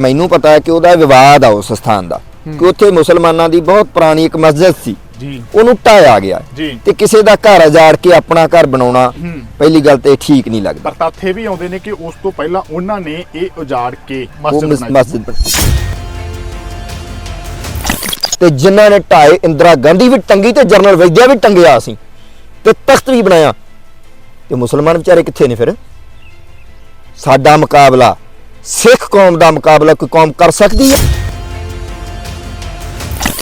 ਮੈਨੂੰ ਪਤਾ ਹੈ ਕਿ ਉਹਦਾ ਵਿਵਾਦ ਆ ਉਸ ਸਥਾਨ ਦਾ ਕਿ ਉੱਥੇ ਮੁਸਲਮਾਨਾਂ ਦੀ ਬਹੁਤ ਪੁਰਾਣੀ ਇੱਕ ਮਸਜਿਦ ਸੀ। ਜੀ। ਉਹਨੂੰ ਢਾਇਆ ਗਿਆ ਜੀ। ਤੇ ਕਿਸੇ ਦਾ ਘਰ ਉਜਾੜ ਕੇ ਆਪਣਾ ਘਰ ਬਣਾਉਣਾ। ਪਹਿਲੀ ਗੱਲ ਤੇ ਠੀਕ ਨਹੀਂ ਲੱਗਦਾ। ਪਰ ਤੱਥ ਵੀ ਆਉਂਦੇ ਨੇ ਕਿ ਉਸ ਤੋਂ ਪਹਿਲਾਂ ਉਹਨਾਂ ਨੇ ਇਹ ਉਜਾੜ ਕੇ ਉਹ ਮਸਜਿਦ ਮਸ- ਬਣਾਈ। ਮਸਜਿਦ ਬਣ- ਤੇ ਜਿਨ੍ਹਾਂ ਨੇ ਢਾਏ ਇੰਦਰਾ ਗਾਂਧੀ ਵੀ ਟੰਗੀ ਤੇ ਜਨਰਲ ਵੈਦਿਆ ਵੀ ਟੰਗਿਆ ਸੀ ਤੇ ਤਖਤ ਵੀ ਬਣਾਇਆ। ਤੇ ਮੁਸਲਮਾਨ ਵਿਚਾਰੇ ਕਿੱਥੇ ਨੇ ਫਿਰ? ਸਾਡਾ ਮੁਕਾਬਲਾ ਸਿੱਖ ਕੌਮ ਦਾ ਮੁਕਾਬਲਾ ਕੋਈ ਕੌਮ ਕਰ ਸਕਦੀ ਹੈ?